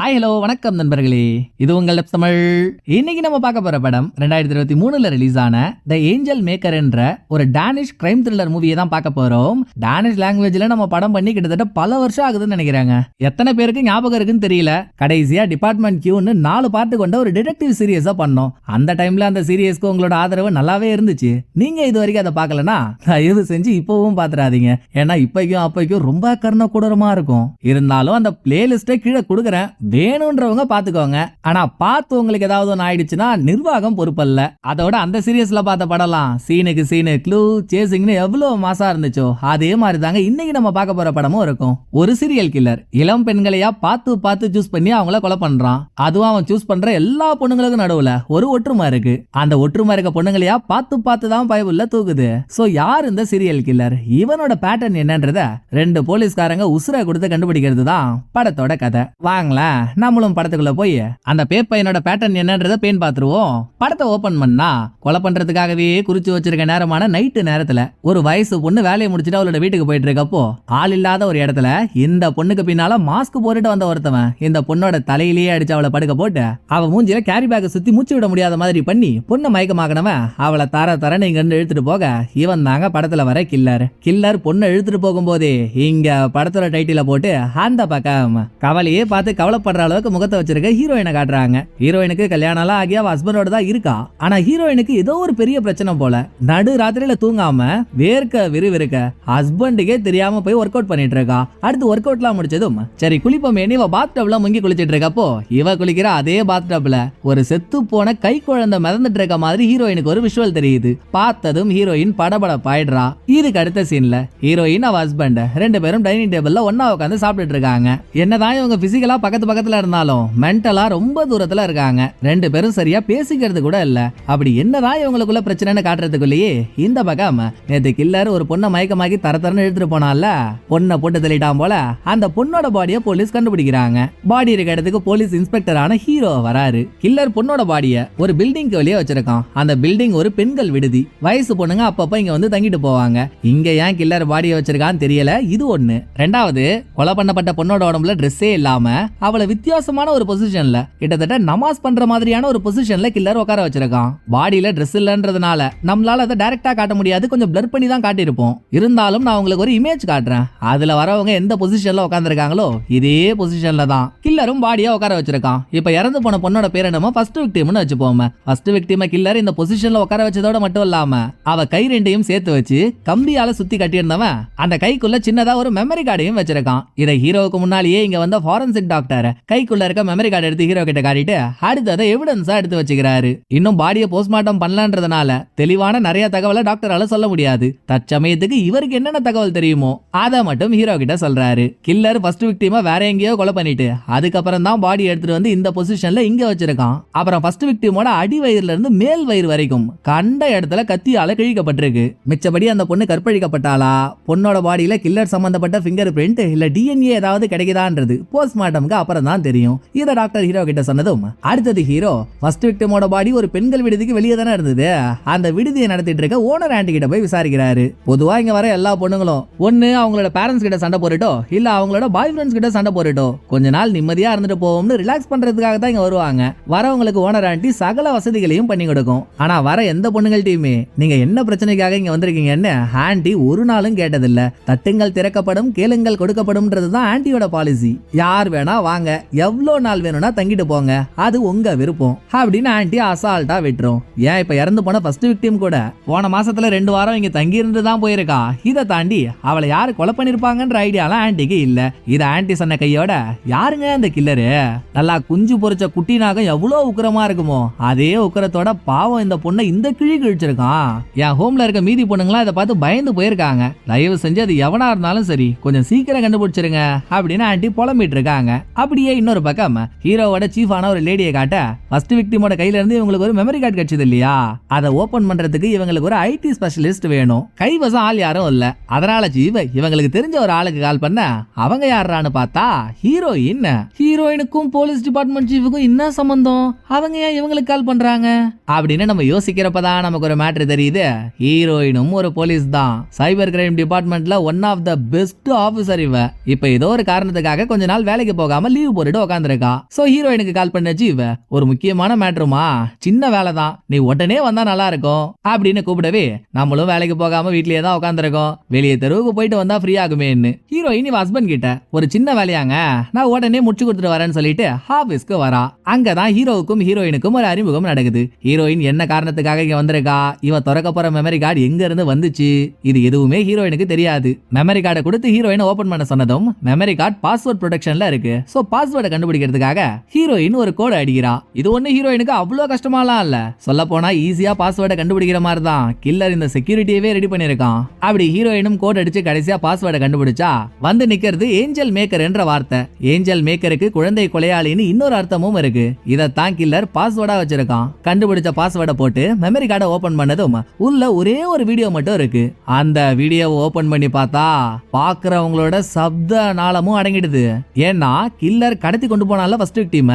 Hi hello வணக்கம் நண்பர்களே. இது உங்கள் Labs தமிழ். இன்னைக்கு நம்ம பார்க்க போற படம் ரெண்டாயிரத்தி இருபத்தி மூணுல ரிலீஸ் ஆன த ஏஞ்சல் மேக்கர் என்ற ஒரு டானிஷ் கிரைம் த்ரில்லர் மூவியை தான் பார்க்க போறோம். டானிஷ் லாங்குவேஜ்ல நம்ம படம் பண்ணி கிட்டத்தட்ட பல வருஷம் ஆகுதுன்னு நினைக்கிறாங்க. எத்தனை பேருக்கு ஞாபகம் இருக்குன்னு தெரியல. கடைசியா டிபார்ட்மெண்ட் கியூன்னு நாலு பார்ட்டு கொண்ட ஒரு டிடெக்டிவ் சீரியஸா பண்ணோம். அந்த டைம்ல அந்த சீரியஸ்க்கு உங்களோட ஆதரவு நல்லாவே இருந்துச்சு. நீங்க இது வரைக்கும் அதை பார்க்கலனா தயவு செஞ்சு இப்பவும் பாத்துறாதீங்க. ஏன்னா இப்பைக்கும் அப்பைக்கும் ரொம்ப கர்ண கூடரமா இருக்கும். இருந்தாலும் அந்த பிளேலிஸ்ட்டை கீழே கொடுக்குறேன். வேணுன்றவங்க பார்த்துக்கோங்க ஆனா பார்த்து உங்களுக்கு ஏதாவது ஒன்று ஆயிடுச்சுன்னா நிர்வாகம் பொறுப்பல்ல. அதோட அந்த சீரியஸ்ல பார்த்த படம்லாம் சீனுக்கு சீனு க்ளூ சேசிங்னு எவ்வளவு மாசா இருந்துச்சோ அதே மாதிரி தாங்க இன்னைக்கு நம்ம பார்க்க போற படமும் இருக்கும். ஒரு சீரியல் கில்லர் இளம் பெண்களையா பார்த்து பார்த்து சூஸ் பண்ணி அவங்கள கொலை பண்றான். அதுவும் அவன் சூஸ் பண்ற எல்லா பொண்ணுங்களுக்கும் நடுவுல ஒரு ஒற்றுமை இருக்கு. அந்த ஒற்றுமை இருக்க பொண்ணுங்களையா பார்த்து பார்த்து தான் பயபுள்ள தூக்குது. சோ யார் இந்த சீரியல் கில்லர் இவனோட பேட்டர்ன் என்னன்றத ரெண்டு போலீஸ்காரங்க உசுரை கொடுத்து கண்டுபிடிக்கிறது தான் படத்தோட கதை. வாங்களேன். நம்மளும் படத்துக்குள்ள போய் அந்த பேப்பையனோட பேட்டர்ன் என்னன்றத பேன் பார்த்துருவோம். படத்தை ஓபன் பண்ணா கொலை பண்றதுக்காகவே குறிச்சு வச்சிருக்க நேரமான நைட்டு நேரத்துல ஒரு வயசு பொண்ணு வேலையை முடிச்சுட்டு அவளோட வீட்டுக்கு போயிட்டு இருக்கப்போ ஆள் இல்லாத ஒரு இடத்துல இந்த பொண்ணுக்கு பின்னால மாஸ்க் போட்டுட்டு வந்த ஒருத்தவன் இந்த பொண்ணோட தலையிலேயே அடிச்சு அவளை படுக்க போட்டு அவ மூஞ்சில கேரி பேக்கை சுத்தி மூச்சு விட முடியாத மாதிரி பண்ணி பொண்ணை மயக்கமாக்கணவன் அவளை தர தரன்னு இங்க இருந்து இழுத்துட்டு போக இவன் தாங்க படத்துல வர கில்லர் கில்லர் பொண்ணை இழுத்துட்டு போகும்போதே இங்க படத்தோட டைட்டில போட்டு அந்த பக்கம் கவலையே பார்த்து கவலை கவலைப்படுற அளவுக்கு முகத்தை வச்சிருக்க ஹீரோயினை காட்டுறாங்க. ஹீரோயினுக்கு கல்யாணம் எல்லாம் ஆகி அவ ஹஸ்பண்டோட தான் இருக்கா. ஆனா ஹீரோயினுக்கு ஏதோ ஒரு பெரிய பிரச்சனை போல. நடு ராத்திரியில தூங்காம வேர்க்க விறுவிறுக்க ஹஸ்பண்டுக்கே தெரியாம போய் ஒர்க் அவுட் பண்ணிட்டு இருக்கா. அடுத்து ஒர்க் அவுட்லாம் முடிச்சதும் சரி குளிப்போமே இவ பாத் டப்ல முங்கி குளிச்சிட்டு இருக்கப்போ இவ குளிக்கிற அதே பாத் டப்ல ஒரு செத்து போன கை குழந்தை மிதந்துட்டு இருக்க மாதிரி ஹீரோயினுக்கு ஒரு விஷுவல் தெரியுது. பார்த்ததும் ஹீரோயின் படபடப்பாயிடுறா. இதுக்கு அடுத்த சீன்ல ஹீரோயின் அவ ஹஸ்பண்ட் ரெண்டு பேரும் டைனிங் டேபிள்ல ஒண்ணா உட்காந்து சாப்பிட்டுட்டு இருக்காங்க. என்னதான் இவங்க பிசிக்கலா பக்கத்து பக்கத்துல இருந்தாலும் மென்டலா ரொம்ப தூரத்துல இருக்காங்க. ரெண்டு பேரும் சரியா பேசிக்கிறது கூட இல்ல. அப்படி என்னதான் இவங்களுக்குள்ள பிரச்சனைன்னு காட்டுறதுக்குள்ளேயே இந்த பக்கம் நேத்து கில்லர் ஒரு பொண்ணை மயக்கமாக்கி தர தரன்னு எடுத்துட்டு போனால பொண்ணை போட்டு தள்ளிட்டான் போல அந்த பொண்ணோட பாடியை போலீஸ் கண்டுபிடிக்கிறாங்க. பாடி இருக்க இடத்துக்கு போலீஸ் இன்ஸ்பெக்டரான ஹீரோ வராரு. கில்லர் பொண்ணோட பாடிய ஒரு பில்டிங்க்கு வெளியே வச்சிருக்கான். அந்த பில்டிங் ஒரு பெண்கள் விடுதி. வயசு பொண்ணுங்க அப்பப்ப இங்க வந்து தங்கிட்டு போவாங்க. இங்க ஏன் கில்லர் பாடியை வச்சிருக்கான்னு தெரியல. இது ஒண்ணு. ரெண்டாவது கொலை பண்ணப்பட்ட பொண்ணோட உடம்புல ட்ரெஸ்ஸே இல்லாம அவளை வித்தியாசமான ஒரு பொசிஷன்ல கிட்டத்தட்ட நமாஸ் பண்ற மாதிரியான ஒரு பொசிஷன்ல கில்லர் உட்கார வச்சிருக்கான். பாடியில ட்ரெஸ் இல்லன்றதுனால நம்மளால அதை டைரக்டா காட்ட முடியாது. கொஞ்சம் பிளர் பண்ணி தான் காட்டியிருப்போம். இருந்தாலும் நான் உங்களுக்கு ஒரு இமேஜ் காட்டுறேன். அதுல வரவங்க எந்த பொசிஷன்ல உட்காந்துருக்காங்களோ இதே பொசிஷன்ல தான். கில்லரும் பாடியா உட்கார வச்சிருக்கான். இப்ப இறந்து போன பொண்ணோட பேர் என்னமோ ஃபர்ஸ்ட் விக்டிம்னு வச்சுப்போம். ஃபர்ஸ்ட் விக்டிம கில்லர் இந்த பொசிஷன்ல உட்கார வச்சதோட மட்டும் இல்லாம அவ கை ரெண்டையும் சேர்த்து வச்சு கம்பியால சுத்தி கட்டியிருந்தவன் அந்த கைக்குள்ள சின்னதா ஒரு மெமரி கார்டையும் வச்சிருக்கான். இதை ஹீரோவுக்கு முன்னாலேயே இங்க வந்த ஃபாரன்சிக் டாக்டர் கைக்குள்ள இருக்க மெமரி கார்டு எடுத்து ஹீரோ கிட்ட காட்டிட்டு அடுத்ததை எவிடன்ஸா எடுத்து வச்சுக்கிறாரு. இன்னும் பாடியை போஸ்ட்மார்ட்டம் பண்ணலான்றதுனால தெளிவான நிறைய தகவலை டாக்டரால சொல்ல முடியாது. தற்சமயத்துக்கு இவருக்கு என்னென்ன தகவல் தெரியுமோ அதை மட்டும் ஹீரோ கிட்ட சொல்றாரு. கில்லர் ஃபர்ஸ்ட் விக்டிமா வேற எங்கேயோ கொலை பண்ணிட்டு அதுக்கப்புறம் தான் பாடி எடுத்துட்டு வந்து இந்த பொசிஷன்ல இங்க வச்சிருக்கான். அப்புறம் ஃபர்ஸ்ட் விக்டிமோட அடி வயிறுல இருந்து மேல் வயிறு வரைக்கும் கண்ட இடத்துல கத்தியால கிழிக்கப்பட்டிருக்கு. மிச்சபடி அந்த பொண்ணு கற்பழிக்கப்பட்டாளா? பொண்ணோட பாடியில கில்லர் சம்பந்தப்பட்ட ஃபிங்கர் பிரிண்ட் இல்ல டிஎன்ஏ ஏதாவது கிடைக்குதான்றது. போஸ்ட்மார்ட்டம்க்கு அப்புறம் தான் தெரியும். இதை டாக்டர் ஹீரோ கிட்ட சொன்னதும் அடுத்தது ஹீரோ ஃபர்ஸ்ட் விக்டிமோட பாடி ஒரு பெண்கள் விடுதிக்கு வெளியே தானே இருந்தது. அந்த விடுதியை நடத்திட்டு இருக்க ஓனர் ஆண்டி கிட்ட போய் விசாரிக்கிறாரு. பொதுவா இங்க வர எல்லா பொண்ணுங்களும் ஒன்னு அவங்களோட பேரண்ட்ஸ் கிட்ட சண்டை போட்டுட்டோ இல்ல அவங்களோட பாய் ஃப்ரெண்ட்ஸ் கிட்ட சண்டை போட்டுட்டோ கொஞ்ச நாள் நிம்மதியா இருந்துட்டு போவோம்னு ரிலாக்ஸ் பண்றதுக்காக தான் இங்க வருவாங்க. வரவங்களுக்கு ஓனர் ஆண்டி சகல வசதிகளையும் பண்ணி கொடுக்கும். ஆனா வர எந்த பொண்ணுங்கள்ட்டையுமே நீங்க என்ன பிரச்சனைக்காக இங்க வந்திருக்கீங்கன்னு ஆண்டி ஒரு நாளும் கேட்டதில்ல. தட்டுங்கள் திறக்கப்படும் கேளுங்கள் கொடுக்கப்படும்ன்றது தான் ஆண்டியோட பாலிசி யார் வேணா வாங்க எவ்வளோ நாள் வேணும்னா தங்கிட்டு போங்க. அது உங்க விருப்பம். அப்படின்னு ஆண்டி அசால்ட்டா விட்டுரும். ஏன் இப்ப இறந்து போன ஃபர்ஸ்ட் விக்டிம் கூட? போன மாசத்துல ரெண்டு வாரம் இங்க தங்கி இருந்து தான் போயிருக்கா. இதை தாண்டி அவளை யாரு கொலை பண்ணிருப்பாங்கன்ற ஐடியாலாம் ஆண்டிக்கு இல்ல. இது ஆண்டி சொன்ன கையோட யாருங்க அந்த கில்லரு நல்லா குஞ்சு பொரிச்ச குட்டி நாகம் எவ்வளவு உக்கரமா இருக்குமோ அதே உக்கிரத்தோட பாவம் இந்த பொண்ணை இந்த கிழி கிழிச்சிருக்கான். என் ஹோம்ல இருக்க மீதி பொண்ணுங்களா இதை பார்த்து பயந்து போயிருக்காங்க. தயவு செஞ்சு அது எவனா இருந்தாலும் சரி கொஞ்சம் சீக்கிரம் கண்டுபிடிச்சிருங்க அப்படின்னு ஆண்டி புலம்பிட்டு இருக்காங்க. அப்படி அப்படியே இன்னொரு பக்கம் ஹீரோவோட சீஃபான ஒரு லேடியை காட்ட ஃபர்ஸ்ட் விக்டிமோட கையில இருந்து இவங்களுக்கு ஒரு மெமரி கார்டு கிடைச்சது இல்லையா? அதை ஓபன் பண்றதுக்கு இவங்களுக்கு ஒரு ஐடி ஸ்பெஷலிஸ்ட் வேணும். கைவசம் ஆள் யாரும் இல்ல. அதனால சீஃப் இவங்களுக்கு தெரிஞ்ச ஒரு ஆளுக்கு கால் பண்ண அவங்க யாருறான்னு பார்த்தா ஹீரோயின் ஹீரோயினுக்கும் போலீஸ் டிபார்ட்மெண்ட் சீஃபுக்கும் என்ன சம்பந்தம்? அவங்க ஏன் இவங்களுக்கு கால் பண்றாங்க? அப்படின்னு நம்ம யோசிக்கிறப்பதான் நமக்கு ஒரு மேட்ரு தெரியுது. ஹீரோயினும் ஒரு போலீஸ் தான். சைபர் கிரைம் டிபார்ட்மெண்ட்ல one of the best officer இவ. இப்ப ஏதோ ஒரு காரணத்துக்காக கொஞ்ச நாள் வேலைக்கு போகாம லீவ் லீவ் போட்டுட்டு உட்காந்துருக்கா சோ ஹீரோயினுக்கு கால் பண்ண ஜீவ் ஒரு முக்கியமான மேட்ருமா சின்ன வேலை தான் நீ உடனே வந்தா நல்லா இருக்கும் அப்படின்னு கூப்பிடவே நம்மளும் வேலைக்கு போகாம வீட்லயே தான் உட்காந்துருக்கோம் வெளியே தெருவுக்கு போயிட்டு வந்தா ஃப்ரீ ஆகுமேன்னு. ஹீரோயின் இவ ஹஸ்பண்ட் கிட்ட ஒரு சின்ன வேலையாங்க. நான் உடனே முடிச்சு கொடுத்துட்டு வரேன்னு சொல்லிட்டு ஆபீஸ்க்கு வரா. அங்கதான் ஹீரோவுக்கும் ஹீரோயினுக்கும் ஒரு அறிமுகம் நடக்குது. ஹீரோயின் என்ன காரணத்துக்காக இங்க வந்திருக்கா? இவ திறக்க போற மெமரி கார்டு எங்க இருந்து வந்துச்சு? இது எதுவுமே ஹீரோயினுக்கு தெரியாது. மெமரி கார்டை கொடுத்து ஹீரோயினை ஓபன் பண்ண சொன்னதும் மெமரி கார்டு பாஸ்வேர்ட் ப்ரொடெக்ஷன்ல இருக்கு. சோ பாஸ்வேர்டை கண்டுபிடிக்கிறதுக்காக ஹீரோயின் ஒரு கோடு அடிக்கிறா. இது ஒண்ணு ஹீரோயினுக்கு அவ்வளோ கஷ்டமாலாம் இல்ல. சொல்ல போனா ஈஸியா பாஸ்வேர்டை கண்டுபிடிக்கிற மாதிரி தான் கில்லர் இந்த செக்யூரிட்டியவே ரெடி பண்ணிருக்கான் அப்படி ஹீரோயினும் கோட் அடிச்சு கடைசியா பாஸ்வேர்டை கண்டுபிடிச்சா வந்து நிக்கிறது ஏஞ்சல் மேக்கர் என்ற வார்த்தை. ஏஞ்சல் மேக்கருக்கு குழந்தை கொலையாளின்னு இன்னொரு அர்த்தமும் இருக்கு. இதைத்தான் கில்லர் பாஸ்வேர்டா வச்சிருக்கான். கண்டுபிடிச்ச பாஸ்வேர்டை போட்டு மெமரி கார்டை ஓபன் பண்ணதும் உள்ள ஒரே ஒரு வீடியோ மட்டும் இருக்கு. அந்த வீடியோவை ஓபன் பண்ணி பார்த்தா பாக்குறவங்களோட சப்த நாளமும் அடங்கிடுது. ஏன்னா கில்லர் கடத்தி கொண்டு போனால ஃபர்ஸ்ட் விக்டிம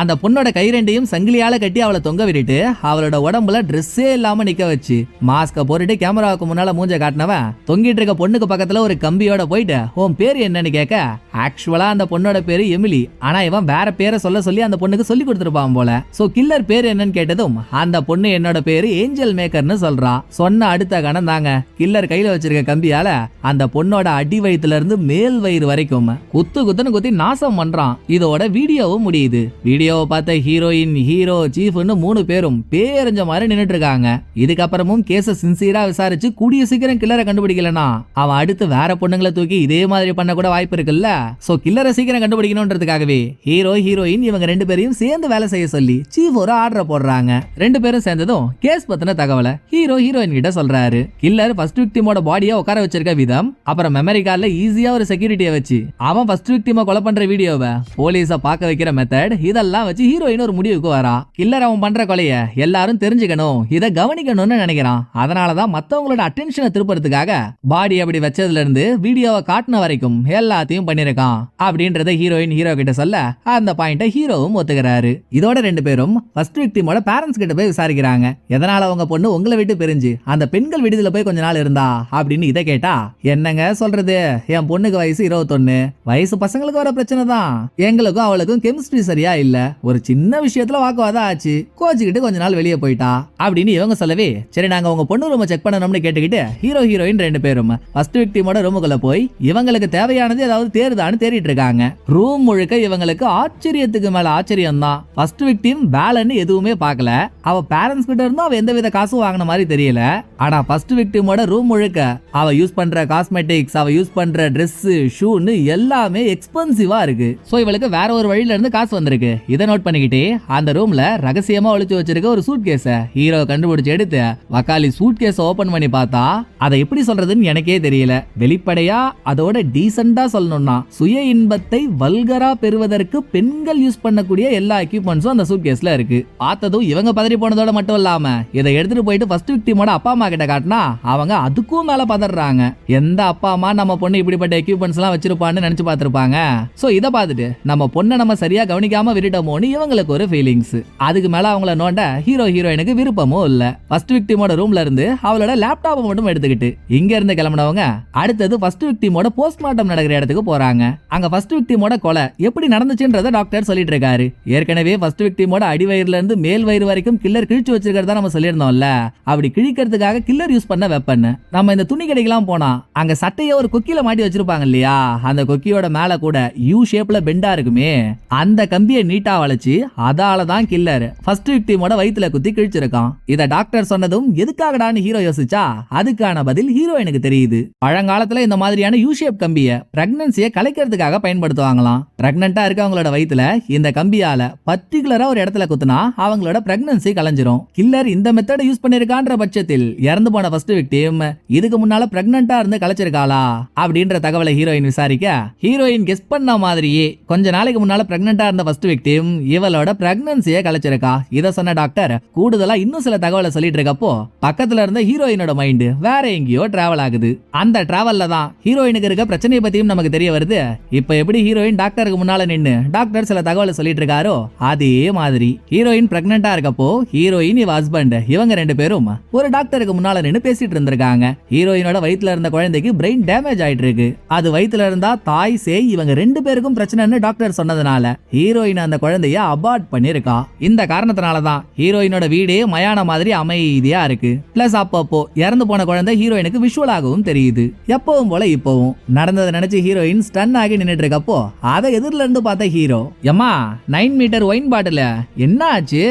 அந்த பொண்ணோட கை ரெண்டையும் சங்கிலியால கட்டி அவளை தொங்க விட்டுட்டு அவளோட உடம்புல ட்ரெஸ்ஸே இல்லாம நிக்க வச்சு. மாஸ்க போட்டுட்டு கேமராவுக்கு முன்னால மூஞ்ச காட்டினவன் தொங்கிட்டு இருக்க பொண்ணுக்கு பக்கத்துல ஒரு கம்பியோட போயிட்டு உன் பேர் என்னன்னு கேட்க? ஆக்சுவலா அந்த பொண்ணோட பேரு எமிலி ஆனா இவன் வேற பேரை சொல்ல சொல்லி அந்த பொண்ணுக்கு சொல்லி கொடுத்துருப்பான் போல. சோ கில்லர் பேர் என்னன்னு கேட்டதும் அந்த பொண்ணு என்னோட பேரு ஏஞ்சல் மேக்கர்னு சொல்றா. சொன்ன அடுத்த கணம் தாங்க கில்லர் கையில வச்சிருக்க கம்பியால அந்த பொண்ணோட அடி வயித்துல இருந்து மேல் வயிறு வரைக்கும் குத்து குத்துன்னு குத்தி நாசம் பண்றான். இதோட வீடியோவும் முடியுது. வீடியோவை பார்த்த ஹீரோயின் ஹீரோ சீஃப்னு மூணு பேரும் பேரஞ்ச மாதிரி நின்னுட்டு இருக்காங்க இதுக்கப்புறமும் கேஸ சின்சியரா விசாரிச்சு கூடிய சீக்கிரம் கில்லரை கண்டுபிடிக்கலனா? அவன் அடுத்து வேற பொண்ணுங்களை தூக்கி இதே மாதிரி பண்ண கூட வாய்ப்பு இருக்குல்ல? சோ கில்லரை சீக்கிரம் கண்டுபிடிக்கணும்ன்றதுக்காகவே ஹீரோ ஹீரோயின் இவங்க ரெண்டு பேரையும் சேர்ந்து வேலை செய்ய சொல்லி சீஃப் ஒரு ஆர்டர் போடுறாங்க. ரெண்டு பேரும் சேர்ந்ததும் கேஸ் பத்தின தகவலை ஹீரோ ஹீரோயின் கிட்ட சொல்றாரு. கில்லர் ஃபர்ஸ்ட் விக்டிமோட பாடியை உட்கார வச்சிருக்க விதம் அப்புறம் மெமரி கார்டில் ஈஸியா ஒரு செக்யூரிட்டியை வச்சு அவன் ஃபர்ஸ்ட் விக்டிமை கொலை பண்ற வீடியோவை போலீஸை பார்க்க வைக்கிற மெத்தட் இதெல்லாம் வச்சு ஹீரோயின் ஒரு முடிவுக்கு வரா. கில்லர் அவன் பண்ற கொலைய எல்லாரும் தெரிஞ்சுக்கணும். இதை கவனிக்கணும்னு நினைக்கிறான். அதனாலதான் மத்தவங்களோட அட்டென்ஷனை திருப்பறதுக்காக பாடி அப்படி வச்சதுல இருந்து வீடியோவை காட்டின வரைக்கும் எல்லாத்தையும் பண்ணிருக்கான். அப்படின்றத ஹீரோயின் ஹீரோ கிட்ட சொல்ல அந்த பாயிண்ட ஹீரோவும் ஒத்துக்கிறாரு. இதோட ரெண்டு பேரும் ஃபர்ஸ்ட் விக்டிமோட பேரண்ட்ஸ் கிட்ட போய் விசாரிக்கிறாங்க. எதனால அவங்க பொண்ணு உங்களை விட்டு பிரிஞ்சு அந்த பெண்கள் விடுதியில போய் கொஞ்ச நாள் இருந்தா? அப்படின்னு இதை கேட்டா என்னங்க சொல்றது? என் பொண்ணுக்கு வயசு இருபத்தொன்னு. வயசு பசங்களுக்கு வர பிரச்சனை தான் எங்களுக்கும் அவளுக்கும் கெமிஸ்ட்ரி சரியா இல்ல. ஒரு சின்ன விஷயத்துல வாக்குவாதம் ஆச்சு. கோச்சுக்கிட்டு கொஞ்ச நாள் வெளியே போயிட்டா. அப்படின்னு இவங்க சொல்லவே சரி நாங்க உங்க பொண்ணு ரூமை செக் பண்ணணும்னு கேட்டுக்கிட்டு ஹீரோ ஹீரோயின் ரெண்டு பேரும் ஃபர்ஸ்ட் விக்டிமோட ரூமுக்குள்ள போய் இவங்களுக்கு தேவையானது ஏதாவது தேருதான்னு தேடிட்டு இருக்காங்க. ரூம் முழுக்க இவங்களுக்கு ஆச்சரியத்துக்கு மேல ஆச்சரியம் தான். ஃபர்ஸ்ட் விக்டிம் பேலன்னு எதுவுமே பார்க்கல. அவ பேரண்ட்ஸ் கிட்ட இருந்தும் அவ எந்த வித காசும் வாங்கின மாதிரி தெரியல. ஆனா ஃபர்ஸ்ட் விக்டிமோட ரூம் முழுக்க அவ யூஸ் பண்ற காஸ்மெட்டிக்ஸ் அவ யூஸ் பண்ற ட்ரெஸ் ஷூன்னு எல்லாமே எக்ஸ்பென்சிவா இருக்கு. ஸோ இவளுக்கு வேற ஒரு வழியிலேருந்து காசு வந்திருக்கு. இதை நோட் பண்ணிக்கிட்டே அந்த ரூம்ல ரகசியமா ஒழிச்சு வச்சிருக்க ஒரு சூட் கேஸ ஹீரோ கண்டுபிடிச்சு எடுத்து வக்காலி சூட் கேஸ் ஓபன் பண்ணி பார்த்தா அதை எப்படி சொல்றதுன்னு எனக்கே தெரியல. வெளிப்படையா அதோட டீசெண்டா சொல்லணும்னா சுய இன்பத்தை வல்கரா பெறுவதற்கு பெண்கள் யூஸ் பண்ணக்கூடிய எல்லா எக்யூப்மெண்ட்ஸும் அந்த சூட் கேஸ்ல இருக்கு. பார்த்ததும் இவங்க பதறி போனதோட மட்டும் இல்லாம இதை எடுத்துட்டு போயிட்டு ஃபர்ஸ்ட் விக்டிமோட அப்பா அம்மா கிட்ட காட்டினா அவங்க அதுக்கும் மேல பதறாங்க. எந்த அப்பா அம்மா நம்ம பொண்ணு இப்படிப்பட்ட எக்யூப்மெண்ட்ஸ் எல்லாம் வச்சிருப்பான்னு நினைச்சு பார்த்திருப்பாங்க. சோ இதை பார்த்துட்டு நம்ம பொண்ணை நம்ம சரியா கவனிக்காம விட்டுட்டோமோன்னு இவங்களுக்கு ஒரு ஃபீலிங்ஸ் அதுக்கு மேல அவங்கள நோண்ட ஹீரோ ஹீரோயினுக்கு விருப்பமும் இல்ல. ஃபர்ஸ்ட் விக்டிமோட ரூம்ல இருந்து அவளோட லேப்டாப்பை மட்டும் எடுத்துக்கிட்டு இங்க இருந்து கிளம்பினவங்க அடுத்தது ஃபர்ஸ்ட் விக்டிமோட போஸ்ட்மார்ட்டம் நடக்கிற இடத்துக்கு போறாங்க. அங்க ஃபர்ஸ்ட் விக்டிமோட கொலை எப்படி நடந்துச்சுன்றத டாக்டர் சொல்லிட்டு இருக்காரு. ஏற்கனவே ஃபர்ஸ்ட் விக்டிமோட அடிவயிறுல இருந்து மேல் வயிறு வரைக்கும் கில்லர் கிழிச்சு வச்சிருக்கிறதா நம்ம சொல்லியிருந்தோம்ல. அப்படி கிழிக்கிறதுக்காக கில்லர் யூஸ் பண்ண வெப்பன் நம்ம இந்த துணி கடைக்கெல்லாம் போனா அங்க சட்டையை ஒரு கொக்கியில மாட்டி வச்சிருப்பாங்க இல்லையா? அந்த கொக்கியோட மேல கூட யூ ஷேப்ல பெண்டா இருக்குமே அந்த கம்பியை நீட்டா வளைச்சு அதால தான் கில்லர் ஃபர்ஸ்ட் விக்டிமோட வயித்துல குத்தி கிழிச்சிருக்கான். இத டாக்டர் சொன்னதும் எதுக்காகடான்னு ஹீரோ யோசிச்சா? அதுக்கான பதில் ஹீரோயினுக்கு தெரியுது. பழங்காலத்துல இந்த மாதிரியான யூஷேப் கம்பியை கம்பிய பிரெக்னன்சியை கலைக்கிறதுக்காக பயன்படுத்துவாங்களாம். பிரெக்னண்டா இருக்கவங்களோட வயித்துல இந்த கம்பியால பர்டிகுலரா ஒரு இடத்துல குத்துனா அவங்களோட பிரெக்னன்சி கலைஞ்சிரும். கில்லர் இந்த மெத்தட யூஸ் பண்ணிருக்கான்ற பட்சத்தில் இறந்து போன ஃபர்ஸ்ட் விக்டிம் இதுக்கு முன்னால பிரெக்னண்டா இருந்து கலைச்சிருக்காளா? அப்படின்ற தகவலை ஹீரோயின் விசாரிக்க ஹீரோயின் கெஸ் பண்ண மாதிரியே கொஞ்ச நாளைக்கு முன்னால பிரெக்னண்டா இருந்த ஃபர்ஸ்ட் விக்டிம் இவளோட பிரெக்னன்சியை கலைச்சிருக்கா. இத சொன்ன டாக்டர் கூடுதலா இன்னும் சில தகவலை சொல்லிட்டு இருக்கப்போ பக்கத்துல இருந்த ஹீரோயினோட மைண்ட் வேற எங்கேயோ டிராவல் ஆகுது. அந்த டிராவல்ல தான் ஹீரோயினுக்கு இருக்க பிரச்சனையை பத்தியும் நமக்கு தெரிய வருது. இப்ப எப்படி ஹீரோயின் டாக்டருக்கு முன்னால நின்னு டாக்டர் சில தகவலை சொல்லிட்டு இருக்காரோ அதே மாதிரி. ஹீரோயின் பிரெக்னண்டா இருக்கப்போ ஹீரோயின் இவ ஹஸ்பண்ட் இவங்க ரெண்டு பேரும் ஒரு டாக்டருக்கு முன்னால நின்னு பேசிட்டு இருந்திருக்காங்க. ஹீரோயினோட வயித்துல இருந்த குழந்தைக்கு பிரெயின் டேமேஜ் ஆயிட்டு இருக்கு. அது வயித்துல இருந்தா தாய் சேய் இவங்க ரெண்டு பேருக்கும் பிரச்சனை இல்லைன்னு டாக்டர் சொன்னதுனால ஹீரோயின் அந்த குழந்தைய அபார்ட் பண்ணிருக்கா இந்த காரணத்தினால தான் ஹீரோயினோட வீடே மயான மாதிரி அமைதியா இருக்கு. பிளஸ் அப்பப்போ இறந்து போன குழந்தை ஹீரோயினுக்கு விஷுவல் ஆகவும் தெரியுது. எப்பவும் போல இப்பவும். நடந்ததை நினைச்சு ஹீரோயின் ஸ்டன் ஆகி நின்றுட்டு இருக்கப்போ அதை எதிரில இருந்து பார்த்த ஹீரோ எம்மா நைன் மீட்டர் ஒயின் பாட்டில என்ன ஆச்சு?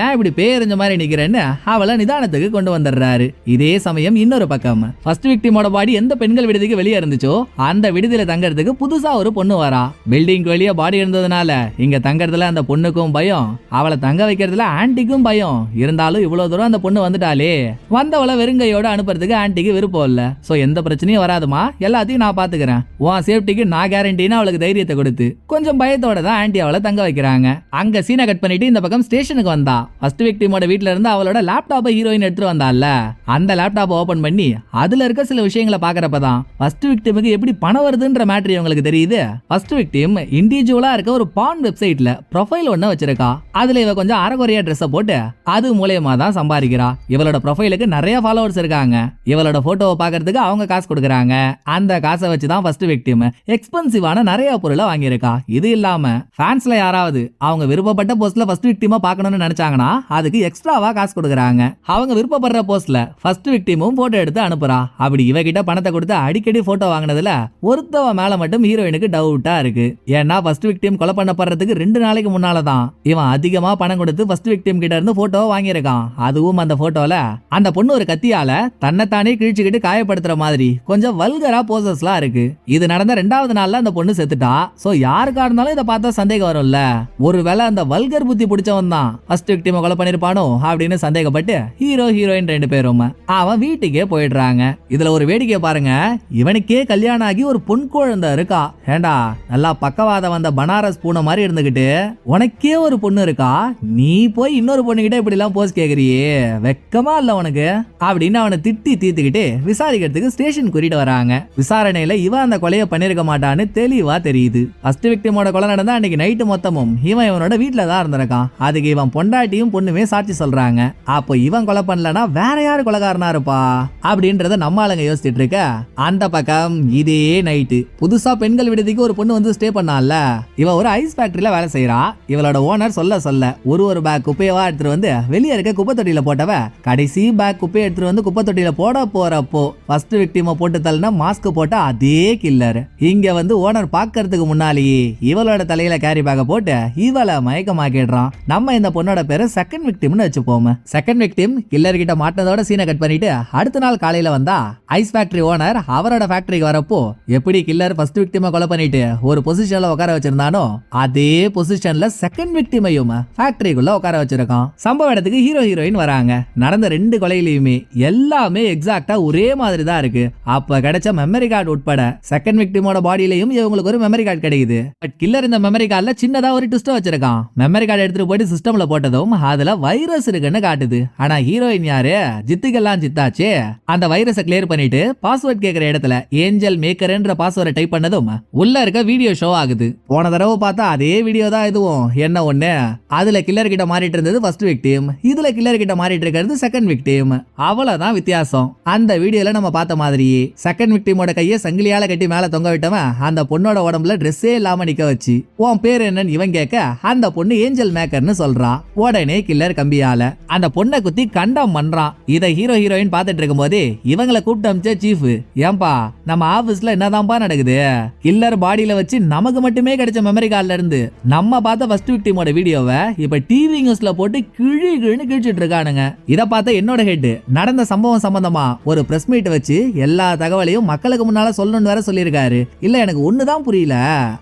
ஏன் இப்படி பேரஞ்ச மாதிரி நிக்கிறேன்னு அவளை நிதானத்துக்கு கொண்டு வந்துடுறாரு. இதே சமயம் இன்னொரு பக்கம். ஃபர்ஸ்ட் விக்டிமோட பாடி எந்த பெண்கள் விடுதிக்கு வெளியே இருந்துச்சோ அந்த விடுதியில தங்கறதுக்கு புதுசா ஒரு பொண்ணு வரா. பில்டிங் வெளியே பாடி இருந்ததுனால இங்க தங்கறதுல அந்த பொண்ணுக்கும் பயம் அவளை தங்க வைக்கிறதுல ஆன்ட்டிக்கும் பயம். இருந்தாலும் இவ்வளவு தூரம் அந்த பொண்ணு வந்துட்டாலே வந்தவளை வெறுங்கையோட அனுப்புறதுக்கு ஆன்ட்டிக்கு விருப்பம் இல்லை. சோ எந்த பிரச்சனையும் வராதுமா? எல்லாத்தையும் நான் பார்த்துக்கிறேன் உன் சேஃப்டிக்கு நான் கேரண்டின்னு அவளுக்கு தைரியத்தை கொடுத்து கொஞ்சம் பயத்தோட தான் ஆன்ட்டி அவளை தங்க வைக்கிறாங்க. அங்க சீனை கட் பண்ணிட்டு இந்த பக்கம் ஸ்டேஷனுக்கு வந்தா. ஃபர்ஸ்ட் விக்டிமோட வீட்டில இருந்து அவளோட லேப்டாப்பை ஹீரோயின் எடுத்துட்டு வந்தால அந்த லேப்டாப்பை ஓபன் பண்ணி அதுல இருக்க சில விஷயங்களை பாக்குறப்ப தான் ஃபர்ஸ்ட் விக்டிமுக்கு எப்படி பணம் வருதுன்ற மேட்ரு இவங்களுக்கு தெரியுது? ஃபர்ஸ்ட் விக்டிம் இண்டிவிஜுவலா இருக்க ஒரு பான் வெப்சைட்ல ப்ரொஃபைல் ஒண்ணு வச்சிருக்கா. அதுல இவ கொஞ்சம் அரைகுறையா ட்ரெஸ்ஸை போட்டு அது மூலியமா தான் சம்பாதிக்கிறா. இவளோட ப்ரொஃபைலுக்கு நிறைய ஃபாலோவர்ஸ் இருக்காங்க. இவளோட போட்டோவை பார்க்கறதுக்கு அவங்க காசு கொடுக்குறாங்க. அந்த காசை வச்சு தான் ஃபர்ஸ்ட் விக்டிம் எக்ஸ்பென்சிவான நிறைய பொருளை வாங்கியிருக்கா. இது இல்லாம ஃபேன்ஸ்ல யாராவது அவங்க விருப்பப்பட்ட போஸ்ட்ல ஃபர்ஸ்ட் விக்டிமா பார்க்கணும்னு நினைச்சாங்கன்னா அதுக்கு எக்ஸ்ட்ராவா காசு கொடுக்குறாங்க. அவங்க விருப்பப்படுற போஸ்ட்ல ஃபர்ஸ்ட் விக்டிமும் போட்டோ எடுத்து அனுப்புறா. அப்படி இவகிட்ட பணத்தை கொடுத்து அடிக்கடி போட்டோ வாங்கினதுல ஒருத்தவ மேல மட்டும் ஹீரோயினுக்கு டவுட்டா இருக்கு. ஏன்னா ஃபர்ஸ்ட் விக்டிம் கொலை பண்ணப்படுறதுக்கு ரெண்டு நாளைக்கு முன்னால தான் இவன் அதிகமா பணம் கொடுத்து ஃபர்ஸ்ட் விக்டிம் கிட்ட இருந்து போட்டோவை வாங்கியிருக்கான். அதுவும் அந்த போட்டோல அந்த பொண்ணு ஒரு கத்தியால தன்னைத்தானே கிழிச்சுக்கிட்டு காயப்படுத்துற மாதிரி கொஞ்சம் வல்கரா போசஸ்லாம் இருக்கு. இது நடந்த ரெண்டாவது நாள்ல அந்த பொண்ணு செத்துட்டா. சோ யாருக்கா இருந்தாலும் இதை பார்த்தா சந்தேகம் வரும்ல. ஒருவேளை அந்த வல்கர் புத்தி பிடிச்சவன் தான் ஃபர்ஸ்ட் விக்டிம் கொலை பண்ணிருப்பானோ அப்படின்னு சந்தேகப்பட்டு ஹீரோ ஹீரோயின் ரெண்டு பேரும் அவன் வீட்டுக்கே போயிடுறாங்க. இதுல ஒரு வேடிக்கை பாருங்க. இவனுக்கே கல்யாணம் ஆகி ஒரு பொன் குழந்தை இருக்கா. ஏண்டா நல்லா பக்கவாதம் வந்த பனாரஸ் பூனை மாதிரி இருந்துகிட்டு உனக்கே ஒரு பொண்ணு இருக்கா? நீ போய் இன்னொரு பொண்ணுகிட்ட இப்படி எல்லாம் போஸ் கேக்குறியே? வெக்கமா இல்ல உனக்கு? அப்படின்னு அவனை திட்டி தீர்த்துக்கிட்டு விசாரிக்கிறதுக்கு ஸ்டேஷன் கூட்டிட்டு வராங்க. விசாரணையில இவன் அந்த கொலையை பண்ணிருக்க மாட்டான்னு தெளிவா தெரியுது. ஃபர்ஸ்ட் விக்டிமோட கொலை நடந்தா அன்னைக்கு நைட்டு மொத்தமும் இவன் இவனோட வீட்டுல தான் இருந்திருக்கான். அதுக்கு இவன் பொண்டாட்டியும் பொண்ணுமே சாட்சி சொல்றாங்க. அப்போ இவன் கொலை பண்ணலனா வேற யாரு கொலைகாரனா இருப்பா? அப்படின்றத நம்ம ஆளுங்க யோசிச்சுட்டு இருக்க அந்த பக்கம் இதே நைட்டு புதுசா பெண்கள் விடுதிக்கு ஒரு பொண்ணு வந்து ஸ்டே பண்ணால இவ ஒரு ஐஸ் ஃபேக்டரியில வேலை செய்யறா இவளோட ஓனர் சொல்ல சொல்ல ஒரு ஒரு பேக் குப்பையவா எடுத்துட்டு வந்து வெளியே இருக்க குப்பை தொட்டியில போட்டவ கடைசி பேக் குப்பையை எடுத்துட்டு வந்து குப்பை தொட்டியில போட போறப்போ ஃபர்ஸ்ட் விக்டிம போட்டு தள்ளினா மாஸ்க் போட்ட அதே கில்லர் இங்க வந்து ஓனர் பாக்குறதுக்கு முன்னாலேயே இவளோட தலையில கேரி பேக்க போட்டு இவளை மயக்கமாக்கிடுறான். நம்ம இந்த பொண்ணோட பேரு செகண்ட் விக்டிம்னு வச்சுப்போம். செகண்ட் விக்டிம் கில்லர் கிட்ட மாட்டினதோட சீனை கட் பண்ணிட்டு அடுத்த நாள் காலையில வந்தா ஐஸ் ஃபேக்டரி ஓனர் அவரோட ஃபேக்டரிக்கு வரப்போ எப்படி கில்லர் ஃபர்ஸ்ட் விக்டிமை கொலை பண்ணிட்டு ஒரு பொசிஷன் பொசிஷன்ல உட்கார வச்சிருந்தானோ அதே பொசிஷன்ல செகண்ட் விக்டிமையும் ஃபேக்டரிக்குள்ள உட்கார வச்சிருக்கான். சம்பவ இடத்துக்கு ஹீரோ ஹீரோயின் வராங்க. நடந்த ரெண்டு கொலையிலையுமே எல்லாமே எக்ஸாக்டா ஒரே மாதிரி தான் இருக்கு. அப்ப கிடைச்ச மெமரி கார்டு உட்பட செகண்ட் விக்டிமோட பாடியிலையும் இவங்களுக்கு ஒரு மெமரி கார்டு கிடைக்குது. பட் கில்லர் இந்த மெமரி கார்டுல சின்னதா ஒரு ட்விஸ்ட் வச்சிருக்கான். மெமரி கார்டு எடுத்துட்டு போயிட்டு சிஸ்டம்ல போட்டதும் அதுல வைரஸ் இருக்குன்னு காட்டுது. ஆனா ஹீரோயின் யாரு? ஜித்துக்கெல்லாம் ஜித்தாச்சே. அந்த வைரஸை கிளியர் பண்ணிட்டு பாஸ்வேர்ட் கேக்குற இடத்துல ஏஞ்சல் மேக்கர்ன்ற பாஸ்வேர்டை டைப் பண்ணதும் உள்ள இருக்க வீடியோ ஷோ ஆகுது. போன தடவை பார்த்தா அதே வீடியோ தான் இதுவும். என்ன ஒண்ணு? அதுல கில்லர் கிட்ட மாறிட்டு இருந்தது ஃபர்ஸ்ட் விக்டிம் இதுல கில்லர் கிட்ட மாறிட்டு இருக்கிறது செகண்ட் விக்டிம் அவ்வளவுதான் வித்தியாசம். அந்த வீடியோல நம்ம பார்த்த மாதிரி செகண்ட் விக்டிமோட கையை சங்கிலியால கட்டி மேல தொங்க விட்டவன் அந்த பொண்ணோட உடம்புல ட்ரெஸ்ஸே இல்லாம நிக்க வச்சு உன் பேர் என்னன்னு இவன் கேட்க அந்த பொண்ணு ஏஞ்சல் மேக்கர்னு சொல்றா. உடனே கில்லர் கம்பியால அந்த பொண்ணை குத்தி கண்டம் பண்றான். இதை ஹீரோ ஹீரோயின் பார்த்துட்டு இருக்கும்போதே இவங்களை கூப்பிட்டு அமிச்ச சீஃப் ஏன்பா நம்ம ஆபீஸ்ல என்னதான்ப்பா நடக்குது? கில்லர் பாடியில வச்சு நமக்கு மட்டுமே கிடைச்ச மெமரி கார்டில் இருந்து நம்ம பார்த்த ஃபர்ஸ்ட் விக்டிமோட வீடியோவை இப்போ டிவி நியூஸ்ல போட்டு கிழி கிழின்னு கிழிச்சிட்டு இருக்கானுங்க. இதை பார்த்த என்னோட ஹெட் நடந்த சம்பவம் சம்பந்தமா ஒரு பிரஸ் மீட் வச்சு எல்லா தகவலையும் மக்களுக்கு முன்னால சொல்லணும்னு வேற சொல்லியிருக்காரு. இல்ல எனக்கு ஒண்ணுதான் புரியல.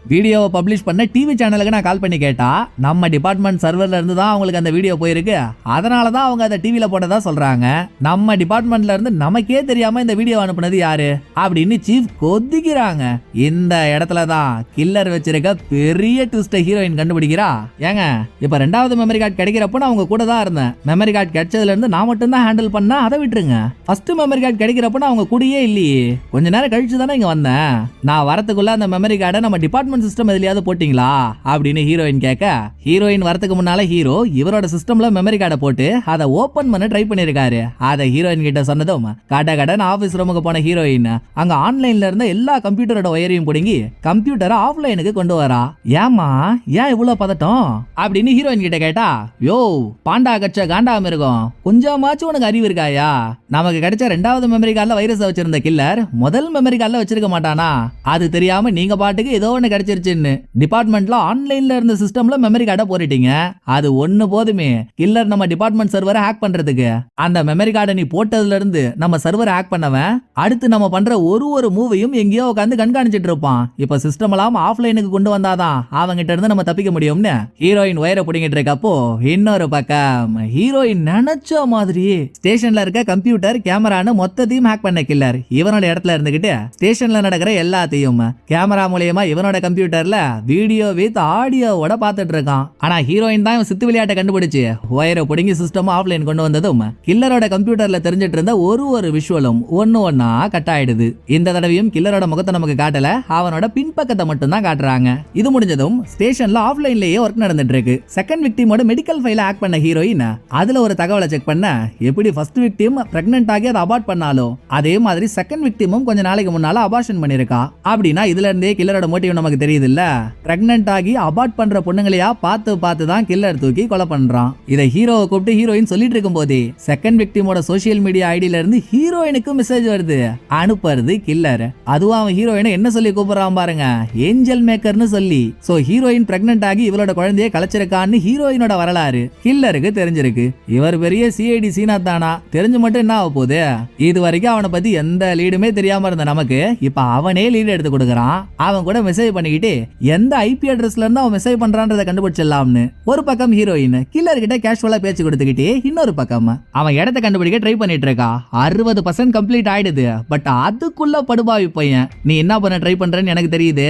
வீடியோவை பப்ளிஷ் பண்ண டிவி சேனலுக்கு நான் கால் பண்ணி கேட்டா நம்ம டிபார்ட்மெண்ட் சர்வர்ல இருந்து தான் அவங்களுக்கு அந்த வீடியோ போயிருக்கு. அதனால தான் அவங்க அதை டிவில போட்டதா சொல்றாங்க. நம்ம டிபார்ட்மெண்ட்ல இருந்து நமக்கே தெரியாம இந்த வீடியோ அனுப்புனது யாரு? அப்படின்னு சீஃப் கொதிக்கிறாங்க. இந்த இடத்துல தான் கில்லர் வச்சிருக்க பெரிய ட்விஸ்ட ஹீரோயின் கண்டுபிடிக்கிறா. ஏங்க இப்ப ரெண்டாவது மெமரி கார்டு கிடைக்கிறப்போ நான் உங்க கூட தான் இருந்தேன். மெமரி கார்டு கிடைச்சதுல இருந்து நான் மட்டும் தான் ஹேண்டில் பண்ணா அதை விட்டுருங்க. ஃபர்ஸ்ட் மெமரி கார்டு கிடைக்கிறப்ப நான் உங்க கூடயே இல்லையே. கொஞ்ச நேரம் கழிச்சு தானே இங்க வந்தேன். நான் வரதுக்குள்ள அந்த மெமரி கார்டை நம்ம டிபார்ட்மெண்ட் சிஸ்டம் எதுலையாவது போட்டீங்களா? அப்படின்னு ஹீரோயின் கேட்க ஹீரோயின் வரதுக்கு முன்னால ஹீரோ இவரோட சிஸ்டம்ல மெமரி கார்டை போட்டு அதை ஓபன் பண்ண ட்ரை பண்ணிருக்காரு அதை ஹீரோயின் கிட்ட சொன்னதும் கட கடன் ஆபீஸ் ரூமுக்கு போன ஹீரோயின் அங்க ஆன்லைன்ல இருந்த எல்லா கம்ப்யூட்டரோட ஒயரையும் பிடுங்கி கம்ப்யூட்டரை ஆஃப் ஆஃப்லைனுக்கு கொண்டு வரா. ஏமா ஏன் இவ்வளவு பதட்டம்? அப்படின்னு ஹீரோயின் கிட்ட கேட்டா யோ பாண்டா கட்ச காண்டாம இருக்கும். கொஞ்சமாச்சும் உனக்கு அறிவு இருக்காயா? நமக்கு கிடைச்ச ரெண்டாவது மெமரி கார்டில் வைரஸ் வச்சிருந்த கில்லர் முதல் மெமரி கார்டில் வச்சிருக்க மாட்டானா? அது தெரியாம நீங்க பாட்டுக்கு ஏதோ ஒன்று கிடைச்சிருச்சுன்னு. டிபார்ட்மெண்ட்ல ஆன்லைன்ல இருந்த சிஸ்டம்ல மெமரி கார்டை போட்டுட்டீங்க. அது ஒன்னு போதுமே. கில்லர் நம்ம டிபார்ட்மெண்ட் சர்வரை ஹேக் பண்றதுக்கு. அந்த மெமரி கார்டை நீ போட்டதுல இருந்து நம்ம சர்வரை ஹேக் பண்ணவன். அடுத்து நம்ம பண்ற ஒரு ஒரு மூவையும் எங்கேயோ உட்காந்து கண்காணிச்சிட்டு இருப்பான். இப்ப சிஸ்டம் எல்லாம் ஆஃப்லைனுக்கு கொண்டு வந்தாதான் அவங்கிட்ட இருந்து நம்ம தப்பிக்க முடியும்னு ஹீரோயின் ஒயரை பிடிங்கிட்டு இருக்கப்போ இன்னொரு பக்கம் ஹீரோயின் நினைச்ச மாதிரி ஸ்டேஷன்ல இருக்க கம்ப்யூட்டர் கேமரான்னு மொத்தத்தையும் ஹேக் பண்ண கில்லர் இவனோட இடத்துல இருந்துகிட்டு ஸ்டேஷன்ல நடக்கிற எல்லாத்தையும் கேமரா மூலியமா இவனோட கம்ப்யூட்டர்ல வீடியோ வித் ஆடியோவோட பார்த்துட்டு இருக்கான். ஆனா ஹீரோயின் தான் சித்து விளையாட்டை கண்டுபிடிச்சு ஒயரை பிடுங்கி சிஸ்டம் ஆஃப்லைன் கொண்டு வந்ததும் கில்லரோட கம்ப்யூட்டர்ல தெரிஞ்சிட்டு இருந்த ஒரு ஒரு விஷுவலும் ஒன்னு ஒன்னா கட் ஆயிடுது. இந்த தடவையும் கில்லரோட முகத்தை நமக்கு காட்டல. அவனோட பின்பக்கத்தை மட்டும் தான் தான் காட்டுறாங்க. இது முடிஞ்சதும் ஸ்டேஷன்ல ஆஃப்லைன்லயே ஒர்க் நடந்துட்டு இருக்கு செகண்ட் விக்டிமோட மெடிக்கல் ஃபைல ஹேக் பண்ண ஹீரோயின் அதுல ஒரு தகவலை செக் பண்ண எப்படி ஃபர்ஸ்ட் விக்டிம் பிரெக்னென்ட் ஆகி அதை அபார்ட் பண்ணாலோ அதே மாதிரி செகண்ட் விக்டிமும் கொஞ்ச நாளைக்கு முன்னால அபார்ஷன் பண்ணிருக்கா அப்படின்னா இதுல இருந்தே கில்லரோட மோட்டிவ் நமக்கு தெரியுது இல்ல பிரெக்னென்ட் ஆகி அபார்ட் பண்ற பொண்ணுங்களையா பார்த்து பார்த்து தான் கில்லர் தூக்கி கொலை பண்றான். இதை ஹீரோவை கூப்பிட்டு ஹீரோயின் சொல்லிட்டு இருக்கும் போதே செகண்ட் விக்டிமோட சோசியல் மீடியா ஐடியில இருந்து ஹீரோயினுக்கு மெசேஜ் வருது. அனுப்புறது கில்லர் அதுவும் அவன் ஹீரோயினை என்ன சொல்லி கூப்பிடுறான் பாருங்க. ஏஞ்சல் மேக்கர்னு சொல்லி. சோ ஹீரோயின் பிரெக்னென்ட் ஆகி இவளோட குழந்தைய கலைச்சிருக்கான்னு ஹீரோயினோட வரலாறு ஹில்லருக்கு தெரிஞ்சிருக்கு. இவர் பெரிய சிஐடி சீனா தானா தெரிஞ்சு மட்டும் என்ன ஆக போகுது? இது வரைக்கும் அவனை பத்தி எந்த லீடுமே தெரியாம இருந்த நமக்கு இப்ப அவனே லீடு எடுத்து கொடுக்குறான். அவன் கூட மெசேஜ் பண்ணிக்கிட்டு எந்த ஐபி அட்ரஸ்ல இருந்து அவன் மெசேஜ் பண்றான்றதை கண்டுபிடிச்சிடலாம்னு. ஒரு பக்கம் ஹீரோயின் கில்லர் கிட்ட கேஷுவலா பேச்சு கொடுத்துக்கிட்டு இன்னொரு பக்கம் அவன் இடத்த கண்டுபிடிக்க ட்ரை பண்ணிட்டு இருக்கா அறுபது பர்சன்ட் கம்ப்ளீட் ஆயிடுது. பட் அதுக்குள்ள படுபாவி பையன் நீ என்ன பண்ண ட்ரை பண்றேன்னு எனக்கு தெரியுது.